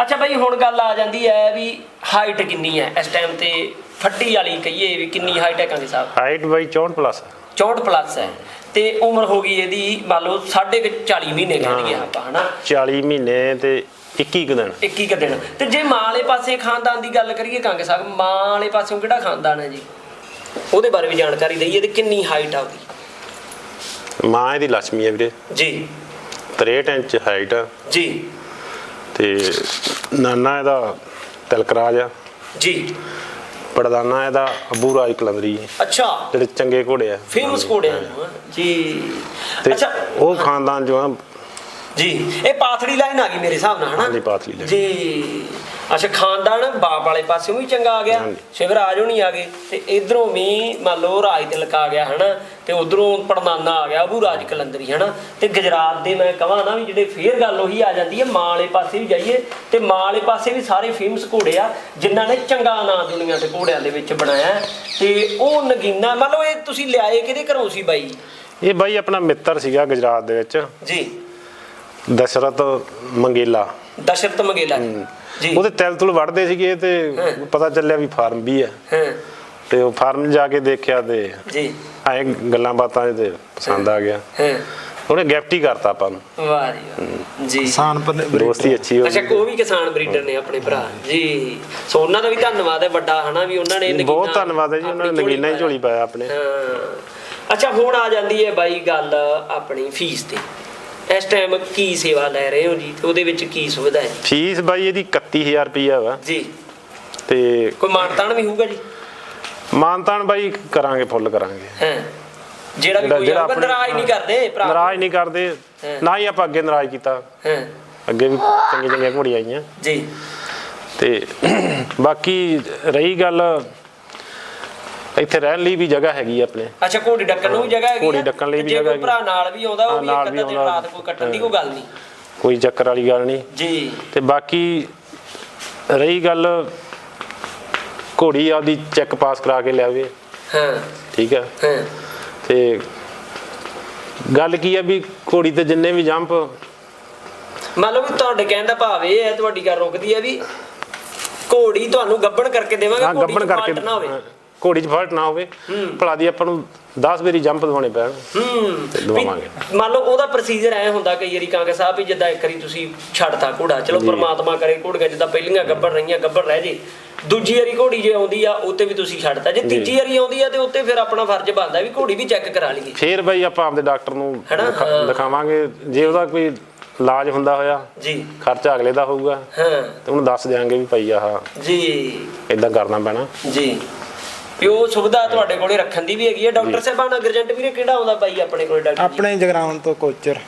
ਅੱਛਾ ਬਾਈ ਹੁਣ ਗੱਲ ਆ ਜਾਂਦੀ ਹੈ ਵੀ ਹਾਈਟ ਕਿੰਨੀ ਹੈ? ਇਸ ਟਾਈਮ ਤੇ ਫੱਟੀ ਵਾਲੀ ਕਹੀਏ ਵੀ ਕਿੰਨੀ ਹਾਈਟ ਹੈ ਕਾਂਗੇ ਸਾਹਿਬ? ਹਾਈਟ ਬਾਈ 64 ਪਲੱਸ 64 ਪਲੱਸ ਹੈ। ਤੇ ਉਮਰ ਹੋ ਗਈ ਇਹਦੀ ਮੰਨ ਲਓ ਸਾਢੇ ਕੁ 40 ਮਹੀਨੇ ਕਹਿ ਲਈਏ ਆਪਾਂ ਹਨਾ? 40 ਮਹੀਨੇ ਤੇ 21 ਕੁ ਦਿਨ। 21 ਕੁ ਦਿਨ। ਤੇ ਜੇ ਮਾਂ ਵਾਲੇ ਪਾਸੇ ਖਾਨਦਾਨ ਦੀ ਗੱਲ ਕਰੀਏ ਕਾਂਗੇ ਸਾਹਿਬ ਮਾਂ ਵਾਲੇ ਪਾਸਿਓਂ ਕਿਹੜਾ ਖਾਨਦਾਨ ਹੈ ਜੀ? ਉਹਦੇ ਬਾਰੇ ਵੀ ਜਾਣਕਾਰੀ ਦਈਏ ਤੇ ਕਿੰਨੀ ਹਾਈਟ ਆ ਉਹਦੀ? ਮਾਂ ਇਹਦੀ ਲక్ష్ਮੀ ਹੈ ਵੀਰੇ। ਜੀ। 63 ਇੰਚ ਹਾਈਟ ਆ। ਜੀ। ਤੇ ਨਾਨਾ ਇਹਦਾ ਤਿਲਕਰਾਜ ਆ। ਜੀ। ਪੜਦਾਨਾ ਇਹਦਾ ਅਬੂ ਰਾਜ ਕਲੰਦਰੀ ਅੱਛਾ। ਜਿਹੜੇ ਚੰਗੇ ਘੋੜੇ ਆ। ਫੇਮਸ ਘੋੜਿਆਂ ਨੂੰ ਹਾਂ। ਜੀ। ਅੱਛਾ। ਉਹ ਖਾਨਦਾਨ ਜੋ ਆ ਜੀ ਇਹ ਪਾਥੜੀ ਲਾਈਨ ਆ ਗਈ ਮੇਰੇ ਹਿਸਾਬ ਨਾਲ ਹਨਾ ਹਾਂਜੀ, ਪਾਥੜੀ line। ਜੀ ਅੱਛਾ ਖਾਨਦਾਨ ਬਾਪ ਵਾਲੇ ਪਾਸਿਓਂ ਵੀ ਚੰਗਾ ਆ ਗਿਆ। ਸ਼ਿਵਰਾਜ ਹੋਣੀ ਆ ਗਏ ਤੇ ਇਧਰੋਂ ਵੀ ਮੰਨ ਲਓ ਰਾਜ ਤਿਲਕ ਆ ਗਿਆ ਹਨਾ ਤੇ ਉਧਰੋਂ ਪੜਨਾਨਾ ਆ ਗਿਆ ਅਬੂ ਰਾਜ ਕਲੰਦਰੀ ਹਨਾ ਤੇ ਗੁਜਰਾਤ ਦੇ ਮੈਂ ਕਹਾਂ ਨਾ ਵੀ ਜਿਹੜੇ ਫੇਰ ਗੱਲ ਉਹੀ ਆ ਜਾਂਦੀ ਹੈ ਮਾਂ ਵਾਲੇ ਪਾਸੇ ਵੀ ਜਾਈਏ ਤੇ ਮਾਂ ਵਾਲੇ ਪਾਸੇ ਵੀ ਸਾਰੇ ਫੇਮਸ ਘੋੜੇ ਆ ਜਿਨ੍ਹਾਂ ਨੇ ਚੰਗਾ ਨਾਂ ਦੁਨੀਆ ਤੇ ਘੋੜਿਆਂ ਦੇ ਵਿੱਚ ਬਣਾਇਆ। ਤੇ ਉਹ ਨਗੀਨਾ ਮੰਨ ਲਓ ਇਹ ਤੁਸੀਂ ਲਿਆਏ ਕਿਹਦੇ ਘਰੋਂ ਸੀ ਬਾਈ ਇਹ ਬਾਈ ਆਪਣਾ ਮਿੱਤਰ ਸੀਗਾ ਗੁਜਰਾਤ ਦੇ ਵਿੱਚ ਜੀ ਦਸ਼ਰਤ ਮੰਗੇਲਾ। ਦਸ਼ਰਤ ਮੰਗੇਲਾ ਜੀ। ਉਹਦੇ ਤਿਲ ਤੁਲ ਵੜਦੇ ਸੀਗੇ ਤੇ ਪਤਾ ਚੱਲਿਆ ਵੀ ਫਾਰਮ ਵੀ ਹੈ। ਹਾਂ। ਤੇ ਉਹ ਫਾਰਮ ਜਾ ਕੇ ਦੇਖਿਆ ਤੇ ਜੀ। ਆਏ ਗੱਲਾਂ ਬਾਤਾਂ ਇਹਦੇ ਪਸੰਦ ਆ ਗਿਆ। ਹਾਂ। ਉਹਨੇ ਗਿਫਟ ਹੀ ਕਰਤਾ ਆਪਾਂ ਨੂੰ। ਵਾਹ ਜੀ। ਜੀ। ਕਿਸਾਨ ਦੋਸਤੀ ਅੱਛੀ ਹੋ ਅੱਛਾ ਕੋ ਵੀ ਕਿਸਾਨ ਬਰੀਡਰ ਨੇ ਆਪਣੇ ਭਰਾ। ਜੀ। ਸੋ ਉਹਨਾਂ ਦਾ ਵੀ ਧੰਨਵਾਦ ਹੈ ਵੱਡਾ ਹਨਾ ਵੀ ਉਹਨਾਂ ਨੇ ਬਹੁਤ ਧੰਨਵਾਦ ਹੈ ਜੀ ਉਹਨਾਂ ਨੇ ਨਗੀਨਾ ਹੀ ਝੋਲੀ ਪਾਇਆ। ਪਾਇਆ ਆਪਣੇ। ਹਾਂ। ਅੱਛਾ ਹੁਣ ਆ ਜਾਂਦੀ ਹੈ ਬਾਈ ਗੱਲ ਆਪਣੀ ਫੀਸ ਤੇ ਇਸ ਟਾਈਮ ਕੀ ਸੇਵਾ ਲੈ ਰਹੇ ਹੋ ਜੀ? ਤੇ ਉਹਦੇ ਵਿੱਚ ਕੀ ਸੁਵਿਧਾ ਹੈ ਫੀਸ ਬਾਈ ਇਹਦੀ 31000 ਰੁਪਈਆ ਵਾ। ਜੀ। ਤੇ ਕੋਈ ਮਾਨਤਾਨ ਵੀ ਹੋਊਗਾ ਜੀ? ਮਾਨਤਾਨ ਬਾਈ ਕਰਾਂਗੇ ਫੁੱਲ ਕਰਾਂਗੇ। ਹਾਂ। ਜਿਹੜਾ ਵੀ ਕੋਈ ਆਪਣੇ- ਨਾਰਾਜ਼ ਨਹੀਂ ਕਰਦੇ ਭਰਾ। ਨਾਰਾਜ਼ ਨਹੀਂ ਕਰਦੇ। ਨਾ ਹੀ ਆਪਾਂ ਅੱਗੇ ਨਾਰਾਜ਼ ਕੀਤਾ। ਹਾਂ। ਅੱਗੇ ਵੀ ਚੰਗੀਆਂ ਚੰਗੀਆਂ ਘੋੜੀਆਂ ਆਈਆਂ। ਜੀ। ਤੇ ਬਾਕੀ ਰਹੀ ਗੱਲ ਇੱਥੇ ਰਹਿਣ ਲਈ ਵੀ ਜਗ੍ਹਾ ਹੈਗੀ ਆ ਆਪਣੇ। ਅੱਛਾ ਘੋੜੀ ਡੱਕਣ ਨੂੰ ਵੀ ਜਗ੍ਹਾ ਹੈਗੀ ਆ? ਘੋੜੀ ਡੱਕਣ ਲਈ ਵੀ ਜੇ ਜਗ੍ਹਾ ਕੋਈ ਭਰਾ ਨਾਲ ਵੀ ਆਉਂਦਾ ਉਹ ਹਾਂ, ਵੀ ਨਾਲ ਇੱਕ ਵੀ ਅੱਧਾ ਦਿਨ ਆਉਂਦਾ। ਰਾਤ ਕੋਈ ਕੱਟਣ ਦੀ ਕੋਈ ਗੱਲ ਨਹੀਂ। ਕੋਈ ਚੱਕਰ ਵਾਲੀ ਗੱਲ ਨਹੀਂ। ਜੀ। ਤੇ ਬਾਕੀ ਰਹੀ ਗੱਲ ਘੋੜੀ ਆਪਦੀ ਚੈੱਕ ਪਾਸ ਕਰਾ ਕੇ ਲਿਆਵੇ। ਹਾਂ। ਠੀਕ ਹੈ ਹਾਂ। ਤੇ ਗੱਲ ਕੀ ਆ ਵੀ ਘੋੜੀ ਤੇ ਜਿੰਨੇ ਵੀ ਜੰਪ? ਮੰਨ ਲਓ ਵੀ ਤੁਹਾਡੇ ਕਹਿਣ ਦਾ ਭਾਵ ਇਹ ਹੈ ਤੁਹਾਡੀ ਗੱਲ ਰੁਕਦੀ ਹੈ ਵੀ ਘੋੜੀ ਤੁਹਾਨੂੰ ਗੱਬਣ ਕਰਕੇ ਦੇਵਾਂਗੇ ਹਾਂ ਘੋੜੀ ਕਰਕੇ ਫਾਲਟ ਨਾ ਹੋਵੇ। ਹਾਂ, ਘੋੜੀ 'ਚ ਫਾਲਟ ਨਾ ਹੋਵੇ। ਭਲਾ ਦੀ ਆਪਾਂ ਨੂੰ 10 ਵਾਰੀ ਜੰਪ ਦਵਾਉਣੇ ਪੈਣ ਹੂੰ। ਦਵਾਵਾਂਗੇ। ਮੰਨ ਲਓ ਉਹਦਾ ਪ੍ਰੋਸੀਜਰ ਐ ਹੁੰਦਾ ਕਈ ਵਾਰੀ ਕਾਂਗੇ ਸਾਹਿਬ ਵੀ ਜਿੱਦਾਂ ਇੱਕ ਵਾਰੀ ਤੁਸੀਂ ਛੱਡਤਾ ਘੋੜਾ ਚਲੋ ਪ੍ਰਮਾਤਮਾ ਕਰੇ ਘੋੜੀਆਂ ਜਿੱਦਾਂ ਪਹਿਲੀਆਂ ਗੱਬੜ ਰਹੀਆਂ ਗੱਬੜ ਰਹਿ ਜੇ। ਦੂਜੀ ਵਾਰੀ ਘੋੜੀ ਜੇ ਆਉਂਦੀ ਆ ਉੱਤੇ ਵੀ ਤੁਸੀਂ ਛੱਡਤਾ। ਜੇ ਤੀਜੀ ਵਾਰੀ ਆਉਂਦੀ ਆ ਤੇ ਉੱਤੇ ਫਿਰ ਆਪਣਾ ਫਰਜ਼ ਬਣਦਾ ਵੀ ਘੋੜੀ ਵੀ ਚੈੱਕ ਕਰਾ ਲਈਏ। ਫੇਰ ਬਈ ਆਪਾਂ ਆਪਦੇ ਡਾਕਟਰ ਨੂੰ। ਦਿਖਾਵਾਂਗੇ। ਜੇ ਉਹਦਾ ਕੋਈ ਇਲਾਜ ਹੁੰਦਾ ਹੋਇਆ ਜੀ। ਖਰਚਾ ਅਗਲੇ ਦਾ ਹੋਊਗਾ ਹਾਂ। ਤੇ ਉਹਨੂੰ ਦੱਸ ਦਿਆਂਗੇ ਵੀ ਭਾਈ ਆਹ ਜੀ। ਇਦਾਂ ਕਰਨਾ ਪੈਣਾ। ਜੀ। ਵੀ ਉਹ ਸੁਵਿਧਾ ਤੁਹਾਡੇ ਕੋਲੇ ਰੱਖਣ ਦੀ ਵੀ ਹੈਗੀ ਹੈ। ਡਾਕਟਰ ਸਾਹਿਬਾਨ ਅਗਰਜੈਂਟ ਵੀਰੇ ਕਿਹੜਾ ਆਉਂਦਾ ਬਾਈ ਆਪਣੇ ਕੋਲੇ ਡਾਕਟਰ ਜੀ? ਆਪਣੇ ਜਗਰਾਉਂ ਤੋਂ ਕੋਚਰ।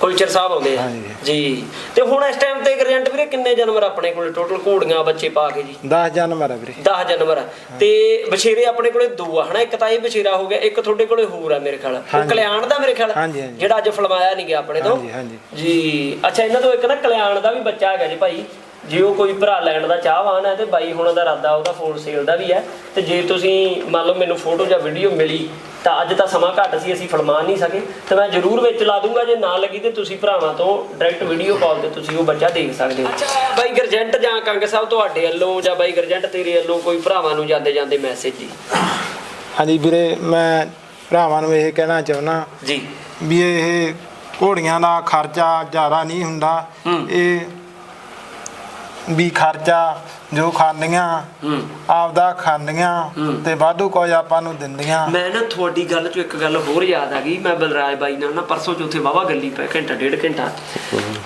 ਕੁਲਚਰ ਸਾਹਿਬ ਆਉਂਦੇ ਆ। ਹਾਂਜੀ। ਜੀ। ਤੇ ਹੁਣ ਇਸ ਟਾਈਮ ਤੇ ਅਗਰਜੈਂਟ ਵੀਰੇ ਕਿੰਨੇ ਜਾਨਵਰ ਆਪਣੇ ਕੋਲੇ? ਟੋਟਲ ਘੋੜੀਆਂ ਬੱਚੇ ਪਾ ਕੇ ਜੀ। 10 ਜਨਵਰ ਆ ਵੀਰੇ। 10 ਜਾਨਵਰ ਆ। ਤੇ ਬਛੇਰੇ ਆਪਣੇ ਕੋਲੇ ਦੋ ਆ ਹਨਾ? ਇੱਕ ਤਾਂ ਇਹ ਬਛੇਰਾ ਹੋ ਗਿਆ ਇੱਕ ਤੁਹਾਡੇ ਕੋਲੇ ਹੋਰ ਆ ਮੇਰੇ ਖਿਆਲ। ਉਹ ਹਾਂਜੀ। ਕਲਿਆਣ ਦਾ ਮੇਰੇ ਖਿਆਲ ਹਾਂਜੀ, ਹਾਂਜੀ। ਜਿਹੜਾ ਅੱਜ ਫਲਮਾਇਆ ਨਹੀਂ ਗਿਆ ਆਪਣੇ ਤੋਂ। ਹਾਂਜੀ, ਹਾਂਜੀ। ਜੀ। ਅੱਛਾ ਇਹਨਾਂ ਤੋਂ ਇੱਕ ਨਾ ਕਲਿਆਣ ਦਾ ਵੀ ਬੱਚਾ ਹੈਗਾ ਜੀ ਭਾਈ। ਜੇ ਉਹ ਕੋਈ ਭਰਾ ਲੈਣ ਦਾ ਚਾਹਵਾਨ ਹੈ ਤੇ ਬਾਈ ਹੁਣ ਦਾ ਇਰਾਦਾ ਉਹਦਾ ਫੋਨ ਸੇਲ ਦਾ ਵੀ ਹੈ ਤੇ ਜੇ ਤੁਸੀਂ ਮੰਨ ਲਓ ਮੈਨੂੰ ਫੋਟੋ ਜਾਂ ਵੀਡੀਓ ਮਿਲੀ ਤਾਂ ਅੱਜ ਤਾਂ ਸਮਾਂ ਘੱਟ ਸੀ ਅਸੀਂ ਫਲਮਾ ਨਹੀਂ ਸਕੇ ਤੇ ਮੈਂ ਜ਼ਰੂਰ ਵਿੱਚ ਲਾ ਦੂੰਗਾ ਜੇ ਨਾ ਲੱਗੀ ਤੇ ਤੁਸੀਂ ਭਰਾਵਾਂ ਤੋਂ ਡਾਇਰੈਕਟ ਵੀਡੀਓ ਕਾਲ ਤੇ ਤੁਸੀਂ ਉਹ ਬੱਚਾ ਦੇਖ ਸਕਦੇ ਹੋ। ਬਾਈ ਗਰਜੈਂਟ ਜਾਂ ਕੰਗ ਸਾਹਿਬ ਤੁਹਾਡੇ ਵੱਲੋਂ ਜਾਂ ਬਾਈ ਗਰਜੈਂਟ ਤੇਰੇ ਵੱਲੋਂ ਕੋਈ ਭਰਾਵਾਂ ਨੂੰ ਜਾਂਦੇ ਜਾਂਦੇ ਮੈਸੇਜ ਜੀ? ਹਾਂਜੀ ਵੀਰੇ ਮੈਂ ਭਰਾਵਾਂ ਨੂੰ ਇਹ ਕਹਿਣਾ ਚਾਹੁੰਦਾ ਜੀ। ਵੀ ਇਹ ਘੋੜੀਆਂ ਦਾ ਖਰਚਾ ਜ਼ਿਆਦਾ ਨਹੀਂ ਹੁੰਦਾ। ਇਹ ਵੀ ਖਰਚਾ ਜੋ ਖਾਂਦੀਆਂ ਹੂੰ। ਆਪਦਾ ਖਾਂਦੀਆਂ। ਤੇ ਵਾਧੂ ਕੁਝ ਆਪਾਂ ਨੂੰ ਦਿੰਦੀਆਂ। ਮੈਂ ਨਾ ਤੁਹਾਡੀ ਗੱਲ ਚੋਂ ਇੱਕ ਗੱਲ ਹੋਰ ਯਾਦ ਆ ਗਈ ਮੈਂ ਬਲਰਾਜ ਬਾਈ ਨਾਲ ਨਾ ਪਰਸੋਂ ਚੌਥੇ ਵਾਵਾ ਗੱਲੀ ਪੈ ਘੰਟਾ ਡੇਢ ਘੰਟਾ।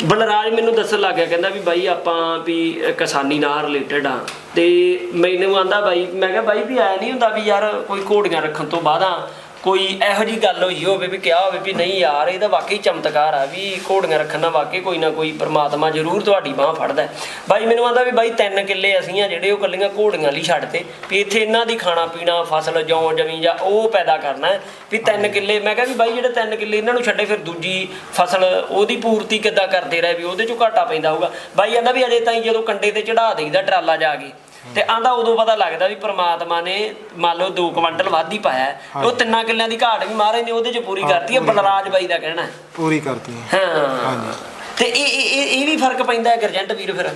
ਬਲਰਾਜ ਮੈਨੂੰ ਦੱਸਣ ਲੱਗ ਗਿਆ ਕਹਿੰਦਾ ਵੀ ਬਾਈ ਆਪਾਂ ਵੀ ਕਿਸਾਨੀ ਨਾਲ ਰਿਲੇਟਡ ਆ। ਤੇ ਮੈਨੂੰ ਆਂਦਾ ਬਾਈ ਮੈਂ ਕਿਹਾ ਬਾਈ ਵੀ ਆਇਆ ਨਹੀਂ ਹੁੰਦਾ ਵੀ ਯਾਰ ਕੋਈ ਘੋੜੀਆਂ ਰੱਖਣ ਤੋਂ ਬਾਅਦਾਂ ਕੋਈ ਇਹੋ ਜੀ ਗੱਲ ਹੋਈ ਹੋਵੇ ਵੀ ਕਿਹਾ ਹੋਵੇ ਵੀ ਨਹੀਂ ਯਾਰ ਇਹ ਤਾਂ ਵਾਕਈ ਚਮਤਕਾਰ ਆ ਵੀ ਘੋੜੀਆਂ ਰੱਖਣ ਨਾਲ ਵਾਕਈ ਕੋਈ ਨਾ ਕੋਈ ਪ੍ਰਮਾਤਮਾ ਜ਼ਰੂਰ ਤੁਹਾਡੀ ਬਾਹ ਫੜਦਾ। ਬਾਈ ਮੈਨੂੰ ਆਂਦਾ ਵੀ ਬਾਈ ਤਿੰਨ ਕਿੱਲੇ ਅਸੀਂ ਆ ਜਿਹੜੇ ਉਹ ਕੱਲੀਆਂ ਘੋੜੀਆਂ ਲਈ ਛੱਡਤੇ ਵੀ ਇੱਥੇ ਇਹਨਾਂ ਦੀ ਖਾਣਾ ਪੀਣਾ ਫਸਲ ਜੌਂ ਜਮੀ ਜਾਂ ਉਹ ਪੈਦਾ ਕਰਨਾ ਵੀ ਤਿੰਨ ਕਿੱਲੇ ਮੈਂ ਕਿਹਾ ਵੀ ਬਾਈ ਜਿਹੜੇ ਤਿੰਨ ਕਿੱਲੇ ਇਹਨਾਂ ਨੂੰ ਛੱਡੇ ਫਿਰ ਦੂਜੀ ਫਸਲ ਉਹਦੀ ਪੂਰਤੀ ਕਿੱਦਾਂ ਕਰਦੇ ਰਹੇ ਵੀ ਉਹਦੇ ਚੋਂ ਘਾਟਾ ਪੈਂਦਾ ਹੋਊਗਾ ਬਾਈ ਆਂਦਾ ਵੀ ਅਜੇ ਤਾਈਂ ਜਦੋਂ ਕੰਡੇ ਤੇ ਚੜਾ ਦੇਈਦਾ ਟਰਾਲਾ ਜਾ ਕੇ ਤੇ ਆਂਦਾ ਉਦੋਂ ਪਤਾ ਲੱਗਦਾ ਵੀ ਪ੍ਰਮਾਤਮਾ ਨੇ ਮੰਨ ਲਓ 2 ਕੁਇੰਟਲ ਵੱਧ ਹੀ ਪਾਇਆ ਹੈ। ਉਹ ਤਿੰਨਾਂ ਕਿੱਲਿਆਂ ਦੀ ਘਾਟ ਵੀ ਮਹਾਰਾਜ ਨੇ ਉਹਦੇ ਚ ਪੂਰੀ ਕਰਤੀ ਹੈ ਬਲਰਾਜ ਬਾਈ ਦਾ ਕਹਿਣਾ ਹੈ। ਪੂਰੀ ਕਰਦੀ ਹੈ। ਹਾਂ। ਹਾਂਜੀ। ਤੇ ਇਹ ਇਹ ਇਹ- ਵੀ ਫ਼ਰਕ ਪੈਂਦਾ ਹੈ ਗਰਜੰਟ ਵੀਰ ਫਿਰ?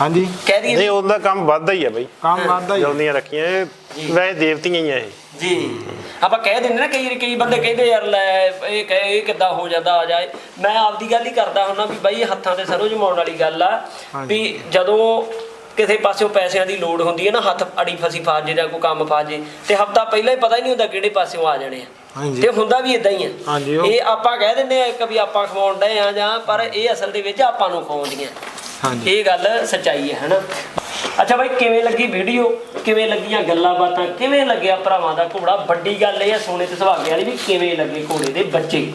ਹਾਂਜੀ। ਕਹਿ ਦਈਏ। ਨਹੀਂ ਉਹਦਾ ਕੰਮ ਵੱਧਦਾ ਹੀ ਆ ਬਈ। ਕੰਮ ਵੱਧਦਾ ਹੀ ਜਲਦੀਆਂ ਰੱਖੀਆਂ ਇਹ ਵੈਸੇ ਦੇਵਤੀਆਂ ਹੀ ਆ ਇਹ। ਜੀ। ਆਪਾਂ ਕਹਿ ਦਿੰਦੇ ਨਾ ਕਈ ਵਾਰੀ ਕਈ ਬੰਦੇ ਕਹਿੰਦੇ ਯਾਰ ਲੈ ਇਹ ਕਹੇ ਇਹ ਕਿੱਦਾਂ ਹੋ ਜਾਂਦਾ ਆ ਜਾਏ। ਮੈਂ ਆਪਦੀ ਗੱਲ ਹੀ ਕਰਦਾ ਹੁੰਨਾ ਵੀ ਬਾਈ ਇਹ ਹੱਥਾਂ ਤੇ ਸਰੋਂ ਜਮਾਉਣ ਵਾਲੀ ਗੱਲ ਆ ਵੀ ਜਦੋਂ ਕਿਸੇ ਪਾਸਿਓਂ ਪੈਸਿਆਂ ਦੀ ਲੋੜ ਹੁੰਦੀ ਹੈ ਨਾ ਹੱਥ ਅੜੀ ਫਸੀ ਫਾਜ ਜੇ ਜਾਂ ਕੋਈ ਕੰਮ ਫਾਜ ਜੇ ਤੇ ਹਫਤਾ ਪਹਿਲਾਂ ਹੀ ਪਤਾ ਹੀ ਨਹੀਂ ਹੁੰਦਾ ਕਿਹੜੇ ਪਾਸਿਓਂ ਆ ਜਾਣੇ ਆ। ਤੇ ਹੁੰਦਾ ਵੀ ਇਦਾਂ ਹੀ ਆ। ਇਹ ਆਪਾਂ ਕਹਿ ਦਿੰਦੇ ਆ ਇੱਕ ਵੀ ਆਪਾਂ ਖਵਾਉਣ ਡਏ ਆ ਜਾਂ ਪਰ ਇਹ ਅਸਲ ਦੇ ਵਿੱਚ ਆਪਾਂ ਨੂੰ ਖਵਾਉਂਦੀਆਂ। ਇਹ ਗੱਲ ਸੱਚਾਈ ਹੈ ਹਨਾ? ਅੱਛਾ ਬਾਈ ਕਿਵੇਂ ਲੱਗੀ ਵੀਡੀਓ ਕਿਵੇਂ ਲੱਗੀਆਂ ਗੱਲਾਂ ਬਾਤਾਂ? ਕਿਵੇਂ ਲੱਗਿਆ ਭਰਾਵਾਂ ਦਾ ਘੋੜਾ? ਵੱਡੀ ਗੱਲ ਇਹ ਹੈ ਸੋਨੇ ਤੇ ਸੁਹਾਗੇ ਵਾਲੀ ਵੀ ਕਿਵੇਂ ਲੱਗੇ ਘੋੜੇ ਦੇ ਬੱਚੇ?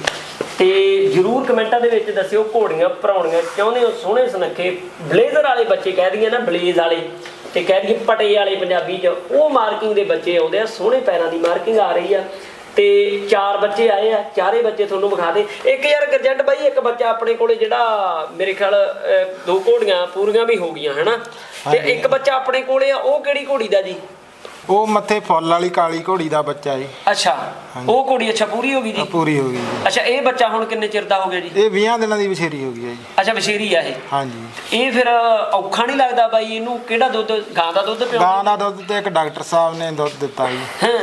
ਤੇ ਜਰੂਰ ਕਮੈਂਟਾਂ ਦੇ ਵਿੱਚ ਦੱਸਿਓ ਘੋੜੀਆਂ ਭਰਾਉਣੀਆਂ ਚਾਹੁੰਦੇ ਹੋ ਸੋਹਣੇ ਸੁਨੱਖੇ ਬਲੇਜ਼ਰ ਵਾਲੇ ਬੱਚੇ ਕਹਿ ਦਈਏ ਨਾ ਬਲੇਜ਼ ਵਾਲੇ ਤੇ ਕਹਿ ਦਈਏ ਪਟੇ ਵਾਲੇ ਪੰਜਾਬੀ ਚ। ਉਹ ਮਾਰਕਿੰਗ ਦੇ ਬੱਚੇ ਆਉਂਦੇ ਆ ਸੋਹਣੇ ਪੈਰਾਂ ਦੀ ਮਾਰਕਿੰਗ ਆ ਰਹੀ ਆ। ਤੇ ਚਾਰ ਬੱਚੇ ਆਏ ਆ ਚਾਰੇ ਬੱਚੇ ਤੁਹਾਨੂੰ ਵਿਖਾ ਦੇ। ਇੱਕ ਯਾਰ ਗਰਜੰਟ ਬਾਈ ਇੱਕ ਬੱਚਾ ਆਪਣੇ ਕੋਲੇ ਜਿਹੜਾ ਮੇਰੇ ਖਿਆਲ ਦੋ ਘੋੜੀਆਂ ਪੂਰੀਆਂ ਵੀ ਹੋ ਗਈਆਂ ਹਨਾ? ਤੇ। ਇੱਕ ਬੱਚਾ ਆਪਣੇ ਕੋਲੇ ਆ ਉਹ ਕਿਹੜੀ ਘੋੜੀ ਦਾ ਜੀ? ਉਹ ਮੱਥੇ ਫੁੱਲ ਵਾਲੀ ਕਾਲੀ ਘੋੜੀ ਦਾ ਬੱਚਾ ਜੀ। ਅੱਛਾ ਉਹ ਘੋੜੀ ਅੱਛਾ ਪੂਰੀ ਹੋ ਗਈ ਜੀ? ਪੂਰੀ ਹੋ ਗਈ ਜੀ। ਅੱਛਾ ਇਹ ਬੱਚਾ ਹੁਣ ਕਿੰਨੇ ਚਿਰ ਦਾ ਹੋ ਗਿਆ ਜੀ? ਇਹ 20 ਦਿਨਾਂ ਦੀ ਬਛੇਰੀ ਹੋ ਗਈ ਹੈ ਜੀ। ਅੱਛਾ ਬਸ਼ੀਰੀ ਆ ਇਹ? ਹਾਂਜੀ। ਇਹ ਫਿਰ ਔਖਾ ਨਹੀਂ ਲੱਗਦਾ ਬਾਈ ਇਹਨੂੰ? ਕਿਹੜਾ ਦੁੱਧ ਗਾਂ ਦਾ ਦੁੱਧ ਗਾਂ ਦਾ ਦੁੱਧ ਤੇ ਇੱਕ ਡਾਕਟਰ ਸਾਹਿਬ ਨੇ ਦੁੱਧ ਦਿੱਤਾ ਜੀ।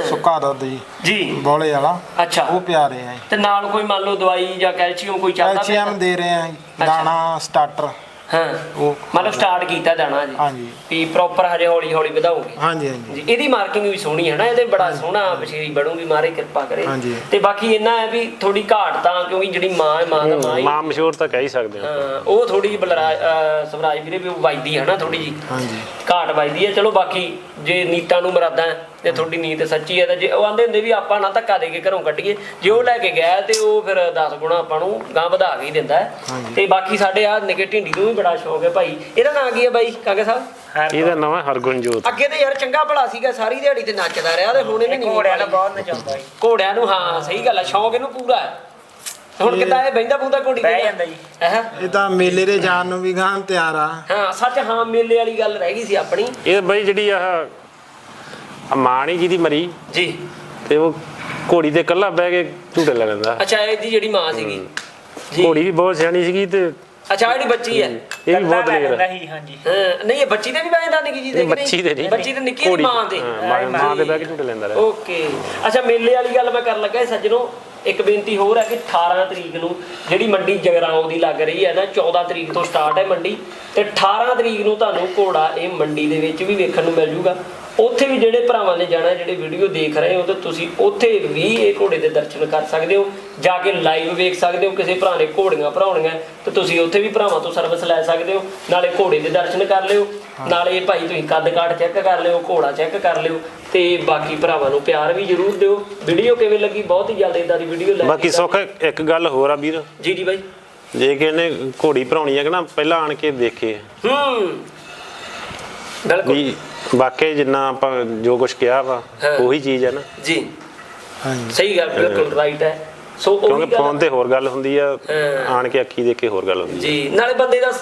ਸੁੱਕਾ ਦੁੱਧ ਜੀ। ਜੀ। ਬੋਲੇ ਵਾਲਾ। ਅੱਛਾ। ਉਹ ਪਿਆ ਰਹੇ ਆ ਜੀ। ਤੇ ਨਾਲ ਕੋਈ ਮੰਨ ਲਓ ਦਵਾਈ ਜਾਂ ਕੈਲਸ਼ੀਅਮ ਕੋਈ ਚੱਲਦਾ ਕੈਲਸ਼ੀਅਮ ਦੇ ਰਹੇ ਆ ਜੀ। ਦਾਣਾ ਸਟਾਰਟਰ। ਹਾਂ। ਉਹ ਮਤਲਬ ਸਟਾਰਟ ਕੀਤਾ ਜਾਣਾ ਜੀ। ਹਾਂਜੀ। ਵੀ ਪ੍ਰੋਪਰ ਹਜੇ ਹੌਲੀ ਹੌਲੀ ਵਧਾਓਗੇ ਹਾਂਜੀ ਹਾਂਜੀ। ਜੀ ਇਹਦੀ ਮਾਰਕਿੰਗ ਵੀ ਸੋਹਣੀ ਹੈ ਨਾ ਇਹਦੇ ਬੜਾ ਸੋਹਣਾ ਬਸ਼ੀਰੀ ਬਣੂਗੀ ਮਾਰੇ ਕਿਰਪਾ ਕਰੇ। ਤੇ ਬਾਕੀ ਇਹਨਾਂ ਹੈ ਵੀ ਥੋੜੀ ਘਾਟ ਤਾਂ ਕਿਉਂਕਿ ਜਿਹੜੀ ਮਾਂ ਹੈ ਮਾਂ ਦਾ ਮਾਂ ਹੀ। ਮਾਂ ਮਸ਼ਹੂਰ ਤਾਂ ਕਹਿ ਹੀ ਸਕਦੇ ਹਾਂ ਉਹ ਥੋੜੀ ਜਿਹੀ ਬਲਰਾਜ ਸਵਰਾਜ ਵੀਰੇ ਵੀ ਵੱਜਦੀ ਹੈ ਨਾ ਥੋੜੀ ਜੀ ਹਾਂਜੀ। ਘਾਟ ਵੱਜਦੀ ਹੈ ਚਲੋ ਬਾਕੀ ਜੇ ਨੀਤਾਂ ਨੂੰ ਮਰਾਦਾ ਹੈ ਤੇ ਤੁਹਾਡੀ ਨੀਤ ਸੱਚੀ ਹੈ ਤਾਂ ਜੇ ਉਹ ਆਂਦੇ ਹੁੰਦੇ ਵੀ ਆਪਾਂ ਨਾ ਧੱਕਾ ਦੇ ਕੇ ਘਰੋਂ ਕੱਢੀਏ ਜੇ ਉਹ ਲੈ ਕੇ ਗਿਆ ਤੇ ਉਹ ਫਿਰ 10 ਗੁਣਾ ਆਪਾਂ ਨੂੰ ਗਾਂ ਵਧਾ ਕੇ ਹੀ ਦਿੰਦਾ ਹੈ। ਤੇ ਬਾਕੀ ਸਾਡੇ ਆ ਨਿੱਕੇ ਢਿੰਡੀ ਨੂੰ ਵੀ ਬੜਾ ਸ਼ੌਕ ਹੈ ਭਾਈ। ਇਹਦਾ ਨਾਂ ਕੀ ਹੈ ਬਾਈ ਕਾਕੇ ਸਾਹਿਬ? ਇਹਦਾ ਨਾਮ ਹੈ ਹਰਗੁਣਜੋਤ। ਅੱਗੇ ਤੇ ਯਾਰ ਚੰਗਾ ਭਲਾ ਸੀਗਾ ਸਾਰੀ ਦਿਹਾੜੀ ਤੇ ਨੱਚਦਾ ਰਿਹਾ ਤੇ ਹੁਣ ਇਹਨੇ ਨਹੀਂ ਘੋੜਿਆਂ ਨਾਲ ਬਹੁਤ ਨਚਾਉਂਦਾ ਜੀ। ਘੋੜਿਆਂ ਨੂੰ ਹਾਂ ਸਹੀ ਗੱਲ ਹੈ ਸ਼ੌਕ ਇਹਨੂੰ ਪੂਰਾ ਹੈ। ਹੁਣ ਕਿੱਦਾਂ ਇਹ ਬੈਂਦਾ ਬੂੰਦਾ ਘੋੜੀ ਬਹਿ? ਜਾਂਦਾ ਜੀ। ਹੈਂ? ਇਹ ਤਾਂ ਮੇਲੇ ਦੇ ਜਾਣ ਨੂੰ ਵੀ ਗਾਂ ਤਿਆਰ ਆ। ਹਾਂ ਸੱਚ ਹਾਂ ਮੇਲੇ ਵਾਲੀ ਗੱਲ ਰਹਿ ਗਈ ਸੀ ਆਪਣੀ। ਇਹ ਬਈ ਜਿਹੜੀ ਆਹ ਆ ਮਾਣੀ ਜੀ ਦੀ ਮਰੀ ਜੀ। ਤੇ ਉਹ ਘੋੜੀ ਤੇ ਇਕੱਲਾ ਬਹਿ ਕੇ ਝੂਟੇ ਲੈ ਲੈਂਦਾ। ਅੱਛਾ ਇਹਦੀ ਜਿਹੜੀ ਮਾਂ ਸੀਗੀ। ਜੀ। ਘੋੜੀ ਵੀ ਬਹੁਤ ਸਿਆਣੀ ਸੀਗੀ ਤੇ ਅੱਛਾ ਜਿਹੜੀ ਬੱਚੀ ਹੈ। ਇਹ ਵੀ ਬਹੁਤ ਲੇਰ ਨਹੀਂ ਹਾਂਜੀ। ਹਾਂ, ਨਹੀਂ ਇਹ ਬੱਚੀ ਤੇ ਵੀ ਬੈਠਦਾ ਨਿੱਕੀ ਜੀ ਦੇ? ਬੱਚੀ ਤੇ ਨਹੀਂ। ਬੱਚੀ ਤੇ ਨਿੱਕੀ ਦੀ ਮਾਂ ਦੇ। ਹਾਂ, ਮਾਂ- ਦੇ ਬਹਿ ਕੇ ਝੂਟੇ ਲੈਂਦਾ ਰਿਹਾ। ਓਕੇ। ਅੱਛਾ ਮੇਲੇ ਵਾਲੀ ਗੱਲ ਮੈਂ ਕਰਨ ਲੱਗਾ ਸੀ ਸੱਜਣੋ। ਇੱਕ ਬੇਨਤੀ ਹੋਰ ਹੈ ਕਿ 18 ਤਰੀਕ ਨੂੰ ਜਿਹੜੀ ਮੰਡੀ ਜਗਰਾਉਂ ਦੀ ਲੱਗ ਰਹੀ ਹੈ ਨਾ 14 ਤਰੀਕ ਤੋਂ ਸਟਾਰਟ ਹੈ ਮੰਡੀ ਤੇ 18 ਤਰੀਕ ਨੂੰ ਤੁਹਾਨੂੰ ਘੋੜਾ ਇਹ ਮੰਡੀ ਦੇ ਵਿੱਚ ਵੀ ਵੇਖਣ ਨੂੰ ਮਿਲ ਜੂਗਾ। ਉੱਥੇ ਵੀ ਜਿਹੜੇ ਭਰਾਵਾਂ ਨੇ ਜਾਣਾ ਜਿਹੜੇ ਵੀਡੀਓ ਦੇਖ ਰਹੇ ਹੋ ਤੇ ਤੁਸੀਂ ਉੱਥੇ ਵੀ ਇਹ ਘੋੜੇ ਦੇ ਦਰਸ਼ਨ ਕਰ ਸਕਦੇ ਹੋ ਜਾ ਕੇ ਲਾਈਵ ਵੇਖ ਸਕਦੇ ਹੋ ਕਿਸੇ ਭਰਾ ਨੇ ਘੋੜੀਆਂ ਭਰਾਉਣੀਆਂ ਤੇ ਤੁਸੀਂ ਉੱਥੇ ਵੀ ਭਰਾਵਾਂ ਤੋਂ ਸਰਵਿਸ ਲੈ ਸਕਦੇ ਹੋ ਨਾਲੇ ਘੋੜੇ ਦੇ ਦਰਸ਼ਨ ਕਰ ਲਿਓ ਨਾਲੇ ਭਾਈ ਤੁਸੀਂ ਕੱਦ ਕਾਠ ਚੈੱਕ ਕਰ ਲਿਓ ਘੋੜਾ ਚੈੱਕ ਕਰ ਲਿਓ ਤੇ ਬਾਕੀ ਭਰਾਵਾਂ ਨੂੰ ਪਿਆਰ ਵੀ ਜ਼ਰੂਰ ਦਿਓ। ਵੀਡੀਓ ਕਿਵੇਂ ਲੱਗੀ? ਬਹੁਤ ਹੀ ਜਲਦੀ ਇਦਾਂ ਦੀ ਵੀਡੀਓ ਲੈ ਬਾਕੀ ਸੁੱਖ ਇੱਕ ਗੱਲ ਹੋਰ ਆ ਵੀਰ। ਜੀ ਜੀ ਬਾਈ। ਜੇ ਕਿ ਇਹਨੇ ਘੋੜੀ ਭਰਾਉਣੀ ਹੈ ਕਿ ਨਾ ਪਹਿਲਾਂ ਆਣ ਕੇ ਦੇਖੇ। ਹੂੰ। ਬਿਲਕੁਲ। ਵਾਕਈ ਜਿੰਨਾ ਆਪਾਂ ਜੋ ਕੁਝ ਕਿਹਾ ਵਾ ਹਾਂ। ਉਹੀ ਚੀਜ਼ ਹੈ ਨਾ। ਜੀ। ਹਾਂਜੀ। ਸਹੀ ਗੱਲ ਬਿਲਕੁਲ ਰਾਈਟ ਹੈ। ਸੋ ਉਹ ਕਿਉਂਕਿ ਫੋਨ ਤੇ ਹੋਰ ਗੱਲ ਹੁੰਦੀ ਆ ਹਾਂ। ਆਣ ਕੇ ਅੱਖੀ ਦੇਖ ਕੇ ਹੋਰ ਗੱਲ ਹੁੰਦੀ ਆ। ਜੀ ਨਾਲੇ ਬੰਦੇ ਦਾ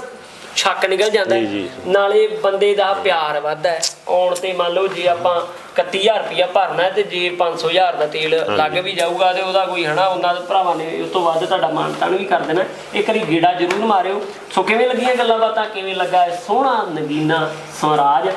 ਛੱਕ ਨਿਕਲ ਜਾਂਦਾ ਹੈ। ਜੀ, ਜੀ। ਨਾਲੇ ਬੰਦੇ ਦਾ ਪਿਆਰ ਵੱਧਦਾ ਹੈ। ਆਉਣ ਤੇ ਮੰਨ ਲਓ ਜੇ ਆਪਾਂ 31000 ਰੁਪਇਆ ਭਰਨਾ ਹੈ ਤੇ ਜੇ 500000 ਦਾ ਤੇਲ ਲੱਗ ਵੀ ਜਾਊਗਾ ਤੇ ਉਹਦਾ ਕੋਈ ਹਨਾ ਉਹਨਾਂ ਦੇ ਭਰਾਵਾਂ ਨੇ ਉਸ ਤੋਂ ਵੱਧ ਤੁਹਾਡਾ ਮਾਨਤਾਨ ਵੀ ਕਰ ਦੇਣਾ ਇੱਕ ਵਾਰੀ ਗੇੜਾ ਜ਼ਰੂਰ ਮਾਰਿਓ। ਸੋ ਕਿਵੇਂ ਲੱਗੀਆਂ ਗੱਲਾਂ ਬਾਤਾਂ? ਕਿਵੇਂ ਲੱਗਾ ਇਹ ਸੋਹਣਾ ਨਗੀਨਾ ਸਵਰਾਜ?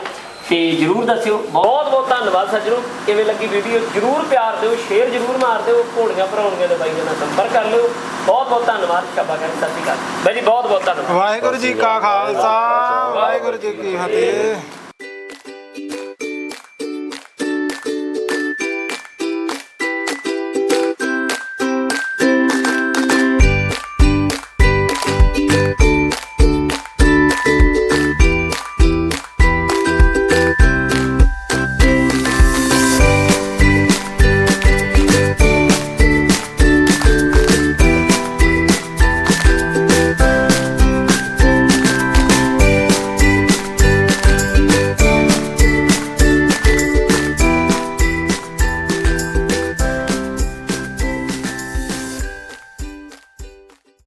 ਤੇ ਜਰੂਰ ਦੱਸਿਓ। ਬਹੁਤ ਬਹੁਤ ਧੰਨਵਾਦ ਸੱਜਣੋ ਕਿਵੇਂ ਲੱਗੀ ਵੀਡੀਓ ਜਰੂਰ ਪਿਆਰ ਦਿਓ ਸ਼ੇਅਰ ਜਰੂਰ ਮਾਰ ਦਿਓ, ਘੋੜੀਆਂ ਭਰਾਉਣੀਆਂ ਦੇ ਬਾਈ ਦੇ ਨਾਲ ਸੰਪਰਕ ਕਰ ਲਿਓ। ਬਹੁਤ ਬਹੁਤ ਧੰਨਵਾਦ ਸ਼ਬਾ ਕਰ ਸਤਿ ਸ਼੍ਰੀ ਅਕਾਲ। ਬਾਈ ਜੀ, ਬਹੁਤ ਬਹੁਤ ਧੰਨਵਾਦ। ਵਾਹਿਗੁਰੂ ਜੀ ਕਾ ਖਾਲਸਾ, ਵਾਹਿਗੁਰੂ ਜੀ ਕੀ ਫਤਿਹ।